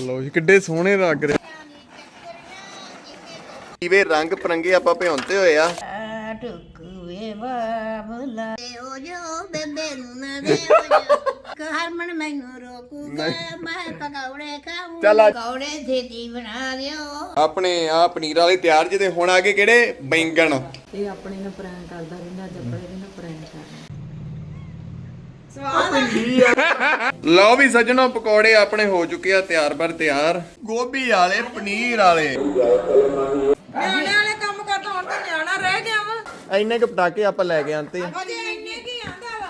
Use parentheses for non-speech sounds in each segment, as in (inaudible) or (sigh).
ਲੋ ਜੀ ਕਿੱਡੇ ਸੋਹਣੇ ਲੱਗ ਰਹੇ। ਇਵੇਂ ਰੰਗ ਪਰੰਗੇ ਆਪਾਂ ਭਿਉਂਤੇ ਹੋਏ ਆ। ਟੁਕਵੇ ਬਾਬਲਾ ਓ ਜੋ ਬੇਬੇ ਨੂੰ ਨਾ ਦੇ ਓ ਜੋ ਹਰਮਨ ਮੈਨੂੰ ਰੋਕੂਗਾ ਮੈਂ ਪਕੌੜੇ ਖਾਊਂ ਚੱਲ ਆ। ਪਕੌੜੇ ਛੇਤੀ ਬਣਾ ਦਿਓ ਆਪਣੇ ਆ ਪਨੀਰ ਵਾਲੇ ਤਿਆਰ ਜਿਹਦੇ ਹੁਣ ਆ ਗਏ ਕਿਹੜੇ? ਬੈਂਗਣ। ਇਹ ਆਪਣੇ ਨਾਲ ਪ੍ਰੈਂਕ ਕਰਦਾ ਰਹਿੰਦਾ ਅੱਜ ਆਪਣੇ ਇਹਦੇ ਨਾਲ ਪ੍ਰੈਂਕ ਕਰਨਾ ਲਓ ਵੀ ਸੱਜਣੋ ਪਕੌੜੇ ਆਪਣੇ ਹੋ ਚੁੱਕੇ ਆ ਤਿਆਰ ਬਰ ਤਿਆਰ। ਗੋਭੀ ਵਾਲੇ ਪਨੀਰ ਵਾਲੇ। ਨਿਆਣੇ ਵਾਲੇ ਕੰਮ ਕਰਦਾ ਹੁਣ ਤਾਂ ਨਿਆਣਾ ਰਹਿ ਗਿਆ ਵਾ। ਇੰਨੇ ਕੁ ਪਟਾਕੇ ਆਪਾਂ ਲੈ ਕੇ ਆਂਤੇ ਆ। ਅਜੇ ਇੰਨੇ ਕੀ ਆਂਦਾ ਵਾ?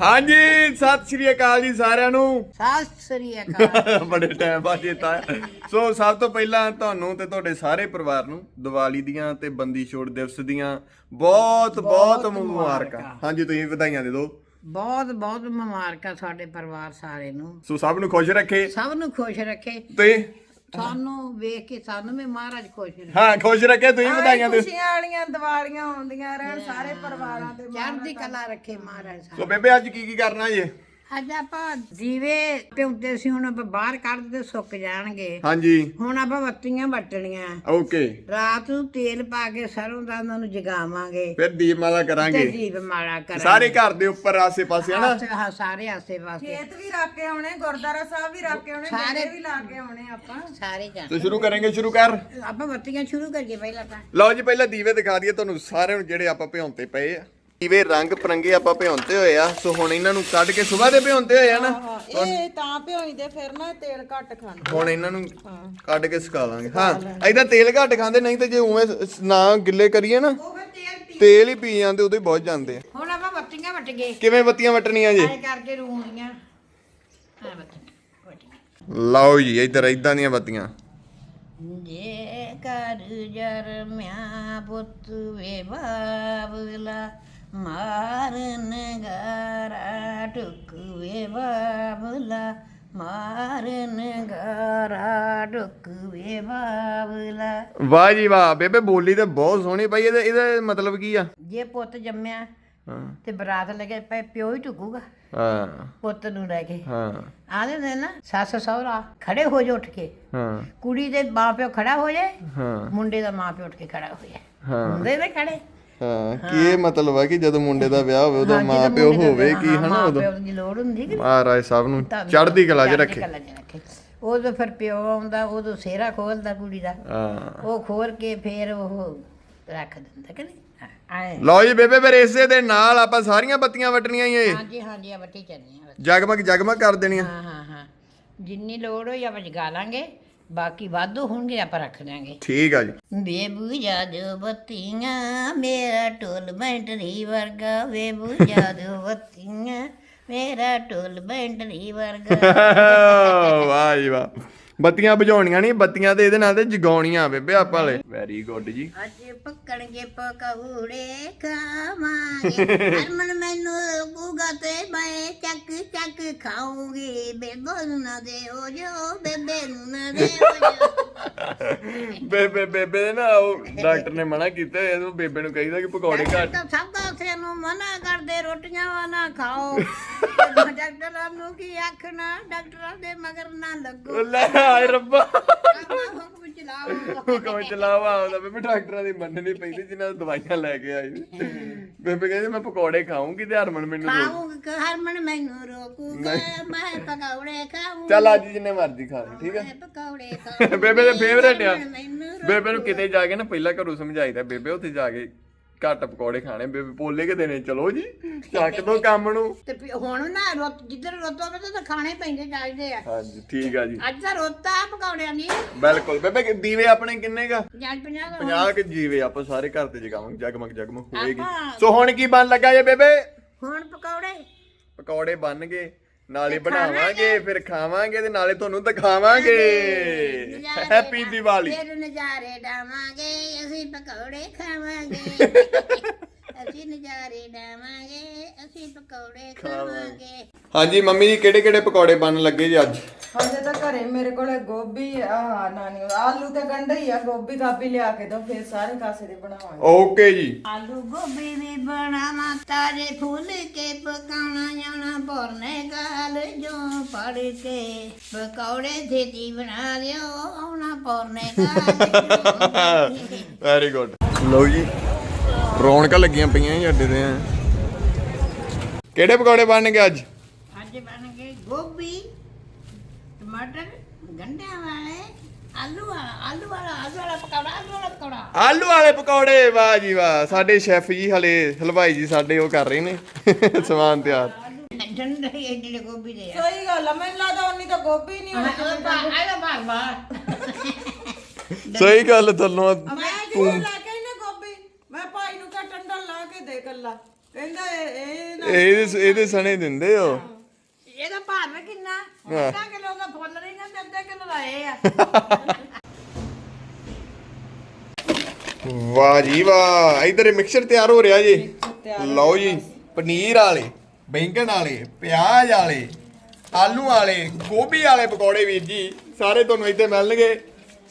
ਹਾਂਜੀ ਸਤਿ ਸ਼੍ਰੀ ਅਕਾਲ ਜੀ ਸਾਰਿਆਂ ਨੂੰ। ਸਤਿ ਸ੍ਰੀ ਅਕਾਲ। (laughs) ਬੜੇ ਟਾਈਮ ਬਾਅਦ ਆਇਆ। ਸੋ ਸਭ ਤੋਂ ਪਹਿਲਾਂ ਤੁਹਾਨੂੰ ਤੇ ਤੁਹਾਡੇ ਸਾਰੇ ਪਰਿਵਾਰ ਨੂੰ ਦੀਵਾਲੀ ਦੀਆਂ ਤੇ ਬੰਦੀ ਛੋੜ ਦਿਵਸ ਦੀਆਂ ਬਹੁਤ ਬਹੁਤ ਮੁਬਾਰਕਾਂ। ਹਾਂਜੀ ਤੁਸੀਂ ਵਧਾਈਆਂ ਦੇ ਦਿਓ। ਬਹੁਤ ਬਹੁਤ ਮੁਬਾਰਕਾਂ ਸਾਡੇ ਪਰਿਵਾਰ ਸਾਰੇ ਨੂੰ। ਸੋ ਸਭ ਨੂੰ ਖੁਸ਼ ਰੱਖੇ। ਸਭ ਨੂੰ ਖੁਸ਼ ਰੱਖੇ। ਤੇ ਸਾਨੂੰ ਵੇਖ ਕੇ ਸਾਨੂੰ ਵੀ ਮਹਾਰਾਜ ਖੁਸ਼ ਰੱਖੇ ਹਾਂ ਖੁਸ਼ ਰੱਖੇ ਤੁਸੀਂ ਵਧਾਈਆਂ ਦਿਓ ਖੁਸ਼ੀਆਂ ਵਾਲੀਆਂ ਦੀਵਾਲੀਆਂ ਆਉਂਦੀਆਂ ਰਹਿਣ ਸਾਰੇ ਪਰਿਵਾਰਾਂ ਦੇ ਚੜ੍ਹਦੀ ਕਲਾ ਰੱਖੇ ਮਹਾਰਾਜ ਸਾਨੂੰ ਸੋ ਬੇਬੇ ਅੱਜ ਕੀ ਕੀ ਕਰਨਾ ਜੇ? ਅੱਜ ਆਪਾਂ ਦੀਵੇ ਪਿਉਂਦੇ ਸੀ ਹੁਣ ਆਪਾਂ ਬਾਹਰ ਕੱਢ ਤੇ ਸੁੱਕ ਜਾਣਗੇ। ਹਾਂਜੀ। ਹੁਣ ਆਪਾਂ ਬੱਤੀਆਂ ਵੱਟਣੀਆਂ। ਓਕੇ। ਰਾਤ ਨੂੰ ਤੇਲ ਪਾ ਕੇ ਸਰੋਂ ਦਾ ਉਹਨਾਂ ਨੂੰ ਜਗਾਵਾਂਗੇ। ਫਿਰ ਦੀਪਮਾਲਾ ਤੇ ਕਰਾਂਗੇ। ਦੀਪ ਮਾਲਾ ਕਰਾਂਗੇ। ਸਾਰੇ ਘਰ ਦੇ ਉੱਪਰ ਆਸੇ ਪਾਸੇ ਹਨਾ? ਆਸੇ- ਹਾਂ, ਸਾਰੇ ਆਸੇ ਪਾਸੇ ਖੇਤ ਵੀ ਰੱਖ ਕੇ ਆਉਣੇ ਗੁਰਦਾਰਾ ਸਾਹਿਬ ਵੀ ਰੱਖ ਕੇ ਆਉਣੇ ਸਾਰੇ- ਡੇਰੇ ਵੀ ਲਾ ਕੇ ਆਉਣੇ ਆਪਾਂ। ਸਾਰੇ ਜਾਣ ਤੇ ਸ਼ੁਰੂ ਕਰਾਂਗੇ ਸ਼ੁਰੂ ਕਰ। ਆਪਾਂ ਬੱਤੀਆਂ ਸ਼ੁਰੂ ਕਰੀਏ ਪਹਿਲਾਂ ਤਾਂ। ਲਓ ਜੀ ਪਹਿਲਾਂ ਦੀਵੇ ਦਿਖਾ ਦਈਏ ਤੁਹਾਨੂੰ ਸਾਰਿਆਂ ਨੂੰ ਜਿਹੜੇ ਆਪਾਂ ਭਿਉਂਤੇ ਪਏ ਆ। ਦੀਵੇ ਰੰਗ ਪਰੰਗੇ ਆਪਾਂ ਭਿਉਂਤੇ ਹੋਏ ਆ ਸੋ ਹੁਣ ਇਹਨਾਂ ਨੂੰ ਕੱਢ ਕੇ ਸਵੇਰ ਦੇ ਭਿਉਂਤੇ ਹੋਏ ਆ ਨਾ। ਇਹ ਤਾਂ ਭਿਓਈਦੇ ਫਿਰ ਨਾ ਤੇਲ ਘੱਟ ਖਾਂਦੇ। ਹੁਣ ਇਹਨਾਂ ਨੂੰ ਕੱਢ ਕੇ ਸੁਕਾ ਲਾਂਗੇ। ਹਾਂ ਐਦਾਂ ਤੇਲ ਘੱਟ ਖਾਂਦੇ ਨਹੀਂ ਤੇ ਜੇ ਉਵੇਂ ਸ- ਨਾ ਗਿੱਲੇ ਕਰੀਏ ਨਾ ਤੇਲ ਹੀ ਪੀ ਜਾਂਦੇ ਉਦੋਂ ਹੀ ਬਹੁਤ ਜਾਂਦੇ ਆ। ਹੁਣ ਆਪਾਂ ਬੱਤੀਆਂ ਵੱਟ ਗਏ। ਕਿਵੇਂ ਬੱਤੀਆਂ ਵਟਣੀਆਂ ਜੀ? ਐ ਕਰਕੇ ਰੂਣੀਆਂ ਹਾਂ ਬੱਤੀਆਂ ਵੱਟ ਗਏ ਲਓ ਜੀ ਇੱਧਰ ਇਦਾਂ ਦੀਆਂ ਬੱਤੀਆਂ ਜੇ ਕਰ ਜਰਮਿਆ ਪੁੱਤ ਵੇ ਬਾਬਲਾ ਮਾਰਨ ਗਾਰਾ ਟੁਕ ਵੇ ਬਾਬਲਾ ਮਾਰਨ ਗਾਰਾ ਟੁਕ ਵੇ ਬਾਬਲਾ ਵਾਹ ਜੀ ਵਾਹ ਬੇਬੇ ਬੋਲੀ ਤੇ ਬਹੁਤ ਸੋਹਣੀ ਪਈ ਇਹਦਾ ਇਹਦਾ ਮਤਲਬ ਕੀ ਆ? ਜੇ ਪੁੱਤ ਜੰਮਿਆ ਹਾਂ। ਤੇ ਬਰਾਤ ਲਗੇ ਪਏ ਪਿਓ ਹੀ ਟੁਕੂਗਾ ਹਾਂ। ਪੁੱਤ ਨੂੰ ਲੈ ਕੇ। ਹਾਂ। ਆਦੇ ਨੇ ਨਾ ਸੱਸ ਸਹੁਰਾ ਖੜੇ ਹੋ ਜਾ ਉੱਠ ਕੇ। ਹਾਂ। ਕੁੜੀ ਦੇ ਮਾਂ ਪਿਓ ਖੜਾ ਹੋ ਜਾਏ ਹਾਂ। ਮੁੰਡੇ ਦਾ ਮਾਂ ਪਿਓ ਉੱਠ ਕੇ ਖੜਾ ਹੋ ਜਾਏ ਹਾਂ। ਹੁੰਦੇ ਨੇ ਖੜੇ। ਹਾਂ ਕੀ ਇਹ ਮਤਲਬ ਆ ਕਿ ਜਦੋਂ ਮੁੰਡੇ ਦਾ ਵਿਆਹ ਹੋਵੇ ਉਹਦਾ ਹਾਂ, ਮਾਂ ਜਦੋਂ ਪਿਓ ਮੁੰਡੇ ਦਾ ਹੋਵੇ ਕੀ ਹਨਾ ਮਾਂ ਉਦੋਂ? ਪਿਓ ਦੀ ਲੋੜ ਹੁੰਦੀ ਕਿ ਮਹਾਰਾਜ ਸਾਹਿਬ ਨੂੰ ਚੜ੍ਹਦੀ ਕਲਾ 'ਚ ਰੱਖੇ। ਕਲਾ ਰੱਖੇ। ਉਦੋਂ ਫਿਰ ਪਿਓ ਆਉਂਦਾ ਉਦੋਂ ਸਿਹਰਾ ਖੋਲਦਾ ਕੁੜੀ ਦਾ। ਹਾਂ। ਉਹ ਖੋਲ ਕੇ ਫੇਰ ਉਹ ਰੱਖ ਦਿੰਦਾ ਕਿ ਨਹੀਂ? ਆਏ। ਲਓ ਜੀ ਬੇਬੇ ਫਿਰ ਇਸੇ ਦੇ ਨਾਲ ਆਪਾਂ ਸਾਰੀਆਂ ਬੱਤੀਆਂ ਵਟਣੀਆਂ ਹੀ ਏ ਹਾਂਜੀ ਹਾਂਜੀ ਆ ਬੱਤੀ ਚੱਲਣੀ ਆ ਜਗਮਗ ਜਗਮਗ ਕਰ ਦੇਣੀਆਂ। ਹਾਂ ਹਾਂ ਹਾਂ। ਜਿੰਨੀ ਲੋੜ ਹੋਈ ਆਪਾਂ ਜਗਾ ਲਾਂਗੇ। ਬਾਕੀ ਵਾਧੂ ਹੋਣਗੇ ਆਪਾਂ ਰੱਖ ਦਿਆਂਗੇ। ਠੀਕ ਆ ਜੀ। ਬੇਬੂ ਜਾਦੂ ਬੱਤੀਆਂ ਮੇਰਾ ਢੋਲ ਬੈਂਟਰੀ ਵਰਗਾ। ਬੇਬੂ (laughs) ਜਾਦੂ ਬੱਤੀਆਂ ਮੇਰਾ ਢੋਲ ਬੈਂਟਰੀ ਵਰਗਾ। (laughs) ਵਾਹ ਜੀ ਵਾਹ। ਬੱਤੀਆਂ ਬੁਝਾਉਣੀਆਂ ਨਹੀਂ ਬੱਤੀਆਂ ਤੇ ਇਹਦੇ ਨਾਲ ਤੇ ਜਗਾਉਣੀਆਂ ਬੇਬੇ ਆਪਾਂ ਵਾਲੇ। ਵੈਰੀ ਗੁੱਡ ਜੀ। ਅੱਜ ਪੱਕਣਗੇ ਪਕੌੜੇ ਖਾਵਾਂਗੇ। (laughs) ਹਰਮਨ ਮੈਨੂੰ ਲੱਗੂਗਾ ਤੇ ਮੈਂ ਚੱਕ ਚੱਕ ਖਾਉਂਗੀ ਬੇਬੇ ਨੂੰ ਨਾ ਦਿਓ ਜੋ ਬੇਬੇ ਨੂੰ ਨਾ ਦਿਓ ਜੋ। ਬੇਬੇ ਬੇਬੇ ਦੇ ਨਾ ਉਹ ਡਾਕਟਰ ਨੇ ਮਨਾ ਕੀਤਾ ਇਹਨੂੰ ਬੇਬੇ ਨੂੰ ਕਹੀਦਾ ਕਿ ਪਕੌੜੇ ਘੱਟ ਤਾਂ ਸਭ ਕਾਸੇ ਨੂੰ ਮਨਾ ਕਰਦੇ ਰੋਟੀਆਂ ਵਾ ਨਾ ਖਾਓ (laughs) ਡਾਕਟਰਾਂ ਨੂੰ ਕੀ ਆਖਣਾ? ਡਾਕਟਰਾਂ ਦੇ ਮਗਰ ਨਾ ਲੱਗੋ। ਲੈ ਹਾਏ ਰੱਬਾ। ਆਪਣਾ ਹੁਕਮ ਚਲਾਓ। ਹੁਕਮ ਚਲਾਵਾ ਆਉਂਦਾ। ਬੇਬੇ ਡਾਕਟਰਾਂ ਦੀ ਮੰਨਣੀ ਪੈਂਦੀ ਜਿਨ੍ਹਾਂ ਤੋਂ ਦਵਾਈਆਂ ਲੈ ਕੇ ਆਈ। ਬੇਬੇ ਕਹਿੰਦੀ ਮੈਂ ਪਕੌੜੇ ਖਾਊਂਗੀ ਤੇ ਹਰਮਨ ਮੈਨੂੰ ਰੋਕ। ਹਰਮਨ ਮੈਨੂੰ ਰੋਕੂਗਾ। ਮੈਂ ਪਕੌੜੇ ਖਾਊਂਗਾ। ਚੱਲ ਅੱਜ ਜਿੰਨੇ ਮਰਜ਼ੀ ਖਾ ਲਈ ਠੀਕ ਹੈ ਮੈਂ ਪਕੌੜੇ (laughs) ਖਾਊਂਗਾ। ਬੇਬੇ ਦੇ ਫੇਵਰੇਟ ਆ। ਮੈਨੂੰ ਬੇਬੇ ਨੂੰ ਕਿਤੇ ਜਾ ਕੇ ਨਾ ਪਹਿਲਾਂ ਘਰੋਂ ਸਮਝਾਈਦਾ ਬੇਬੇ ਉੱਥੇ ਜਾ ਕੇ ਘੱਟ ਪਕੌੜੇ ਖਾਣੇ ਬੇਬੇ ਬੋਲੇ ਕਿ ਦੇਣੇ ਚਲੋ ਜੀ ਚੱਕ ਦੋ ਕੰਮ ਨੂੰ। ਤੇ ਫਿਰ ਹੁਣ ਨਾ ਰੁੱਤ ਜਿੱਧਰ ਰੁੱਤ ਹੋਵੇ ਤਾਂ ਖਾਣੇ ਪੈਂਦੇ ਚਾਹੀਦੇ ਆ। ਹਾਂਜੀ ਠੀਕ ਆ ਜੀ। ਅੱਜ ਤਾਂ ਰੁੱਤ ਪਕੌੜਿਆਂ ਦੀ। ਬਿਲਕੁਲ। ਬੇਬੇ ਕਿ ਦੀਵੇ ਆਪਣੇ ਕਿੰਨੇ ਗਾ ਜਾਂ 50 ਦਾ 50 ਕਿ ਜੀਵੇ ਆਪਾਂ ਸਾਰੇ ਘਰ ਤੇ ਜਗਾਵਾਂਗੇ ਜਗਮਗ ਜਗਮਗ ਹੋਏਗੀ। ਆਪਾਂ- ਸੋ ਹੁਣ ਕੀ ਬਣ ਲੱਗਾ ਜੇ ਬੇਬੇ? ਹੁਣ ਪਕੌੜੇ। ਪਕੌੜੇ ਬਣ ਗਏ। ਨਾਲੇ ਬਣਾਵਾਂਗੇ ਫਿਰ ਖਾਵਾਂਗੇ ਤੇ ਨਾਲੇ ਤੁਹਾਨੂੰ ਦਿਖਾਵਾਂਗੇ। ਨਜ਼ਾਰੇ ਹੈਪੀ ਡਾ- ਦੀਵਾਲੀ ਫਿਰ ਨਜ਼ਾਰੇ ਡਾਵਾਂਗੇ ਅਸੀਂ ਪਕੌੜੇ ਖਾਵਾਂਗੇ। (laughs) ਅਸੀਂ ਨਜ਼ਾਰੇ ਡਾਵਾਂਗੇ ਅਸੀਂ ਪਕੌੜੇ ਖਾਵਾਂਗੇ। ਹਾਂਜੀ ਮੰਮੀ ਜੀ ਕਿਹੜੇ ਕਿਹੜੇ ਪਕੌੜੇ ਬਣਨ ਲੱਗੇ ਜੀ ਅੱਜ? ਹਜੇ ਤਾਂ ਘਰੇ ਮੇਰੇ ਕੋਲੇ ਗੋਭੀ ਆ ਨਾਨੀ ਆਲੂ ਤੇ ਗੰਢੇ ਹੀ ਆ ਗੋਭੀ ਗਾਭੀ ਲਿਆ ਕੇ ਦੋ ਫਿਰ ਸਾਰੇ ਕਾਸੇ ਦੇ ਬਣਾਵਾਂਗੇ। ਓਕੇ ਜੀ। ਆਲੂ ਗੋਭੀ ਵੀ ਬਣਾਵਾਂ ਤਾਰੇ ਫੁੱਲ ਕੇ ਪਕਾਉਣਾ ਜਾਣਾ ਭਰਨੇ ਗਾਲ ਜੋ ਫੜ ਕੇ। ਪਕੌੜੇ ਛੇਤੀ ਬਣਾ ਲਿਓ ਆਉਣਾ ਭਰਨੇ ਗਾਲ ਵੈਰੀ ਗੁੱਡ (laughs) ਲਓ ਜੀ ਰੌਣਕਾਂ ਲੱਗੀਆਂ ਪਈਆਂ ਜੀ ਅੱਡੇ ਤੇ। ਕਿਹੜੇ ਪਕੌੜੇ ਬਣਨਗੇ ਅੱਜ? ਅੱਜ ਬਣ ਗਏ ਗੋਭੀ ਟਮਾਟਰ ਗੰਢਿਆਂ ਵਾਲੇ ਆਲੂ ਵਾਲਾ ਆਲੂ ਵਾਲਾ ਆਲੂ ਵਾਲਾ ਪਕੌੜਾ ਆਲੂ ਵਾਲਾ ਪਕੌੜਾ। ਆਲੂ ਵਾਲੇ ਪਕੌੜੇ ਵਾਹ ਜੀ ਵਾਹ। ਸਾਡੇ ਸ਼ੈਫ ਜੀ ਹਲੇ ਹਲਵਾਈ ਜੀ ਸਾਡੇ ਉਹ ਕਰ ਰਹੇ ਨੇ। ਸਮਾਨ ਤਿਆਰ। ਠੰਡੇ ਜਿਹੜੇ ਗੋਭੀ ਦੇ ਆ। ਸਹੀ ਗੱਲ ਆ ਮੈਨੂੰ ਲੱਗਦਾ ਉਨੀ ਤਾਂ ਗੋਭੀ ਨਹੀਂ ਬਾਹਰ ਬਾਹਰ ਬਾਹਰ ਸਹੀ ਗੱਲ ਤੈਨੂੰ ਮੈਂ ਕਿਉਂ ਲੈ ਕੇ ਇਹਨੇ ਗੋਭੀ। ਮੈਂ ਟੰਡਾ ਲਾ ਕੇ ਦੇ ਕੱਲਾ। ਕਹਿੰਦਾ ਇਹ ਇਹ ਨਾ ਇਹਦੇ ਇਹਦੇ ਸਣੇ ਦਿੰਦੇ ਹੋ? ਇਹਦਾ ਭਾਰ ਕਿੰਨਾ? ਅੱਧਾ ਕਿਲੋ ਦਾ ਫੁੱਲ ਰਹੀ ਨਾ ਤੇ ਅੱਧਾ ਕਿਲੋ ਲਾਏ ਆ। (laughs) ਵਾਹ ਜੀ ਵਾਹ। ਇਧਰ ਮਿਕਸਚਰ ਤਿਆਰ ਹੋ ਰਿਹਾ ਜੀ। ਲਓ ਜੀ ਪਨੀਰ ਵਾਲੇ ਬੈਂਗਣ ਵਾਲੇ ਪਿਆਜ਼ ਵਾਲੇ ਆਲੂ ਵਾਲੇ ਗੋਭੀ ਵਾਲੇ ਪਕੌੜੇ ਵੀਰ ਜੀ ਸਾਰੇ ਤੁਹਾਨੂੰ ਇੱਥੇ ਮਿਲਣਗੇ।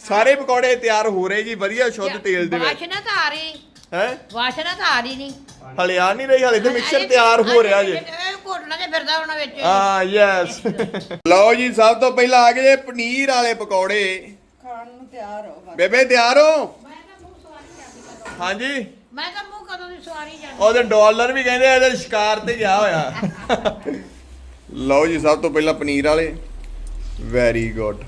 ਸਾਰੇ ਪਕੌੜੇ ਤਿਆਰ ਹੋ ਰਹੇ ਜੀ ਵਧੀਆ ਸ਼ੁੱਧ ਤੇਲ ਦੇ ਵਿੱਚ। ਵਾਸ਼ਨਾ ਤਾਂ ਆ ਰਹੀ। ਹੈ? ਵਾਸ਼ਨਾ ਤਾਂ ਆ ਰਹੀ ਨਹੀਂ। ਹਲੇ ਆ ਨਹੀਂ ਰਹੀ ਹਲੇ ਤੇ ਮਿਕਸਚਰ ਤਿਆਰ ਹੋ ਰਿਹਾ ਜੀ। ਘੋਟਣਾ ਤੇ ਫਿਰਦਾ ਉਹਨਾਂ ਵਿੱਚ। ਹਾਂ ਯੈਸ ਲਓ ਜੀ ਸਭ ਤੋਂ ਪਹਿਲਾਂ ਆ ਗਏ ਪਨੀਰ ਵਾਲੇ ਪਕੌੜੇ। ਖਾਣ ਨੂੰ ਤਿਆਰ ਹੋ ਬਸ। ਬੇਬੇ ਤਿਆਰ ਹੋ? ਹਾਂਜੀ? ਮੈਂ ਤਾਂ ਮੂੰਹ ਕਦੋਂ ਦੀ ਸਵਾਰੀ ਜਾਂਦੀ। ਉਹਦੇ ਡਾਲਰ ਵੀ ਕਹਿੰਦੇ ਆ ਇਹਦੇ ਸ਼ਿਕਾਰ ਤੇ ਗਿਆ ਹੋਇਆ। ਲਓ ਜੀ ਸਭ ਤੋਂ ਪਹਿਲਾਂ ਪਨੀਰ ਵਾਲੇ। ਵੈਰੀ ਗੁੱਡ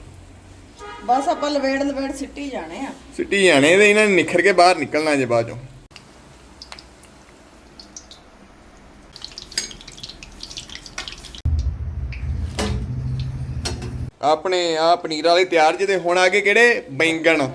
ਬਸ ਆਪਾਂ ਲਵੇੜ ਲਵੇੜ ਸਿੱਟੀ ਜਾਣੇ ਆ। ਸਿੱਟੀ ਜਾਣੇ ਤੇ ਇਹਨਾਂ ਨੇ ਨਿਖਰ ਕੇ ਬਾਹਰ ਨਿਕਲਣਾ ਜੇ ਬਾਅਦ ਚੋਂ। ਆਪਣੇ ਆ ਪਨੀਰ ਵਾਲੇ ਤਿਆਰ ਜਿਹਦੇ ਹੁਣ ਆ ਗਏ ਕਿਹੜੇ? ਬੈਂਗਣ।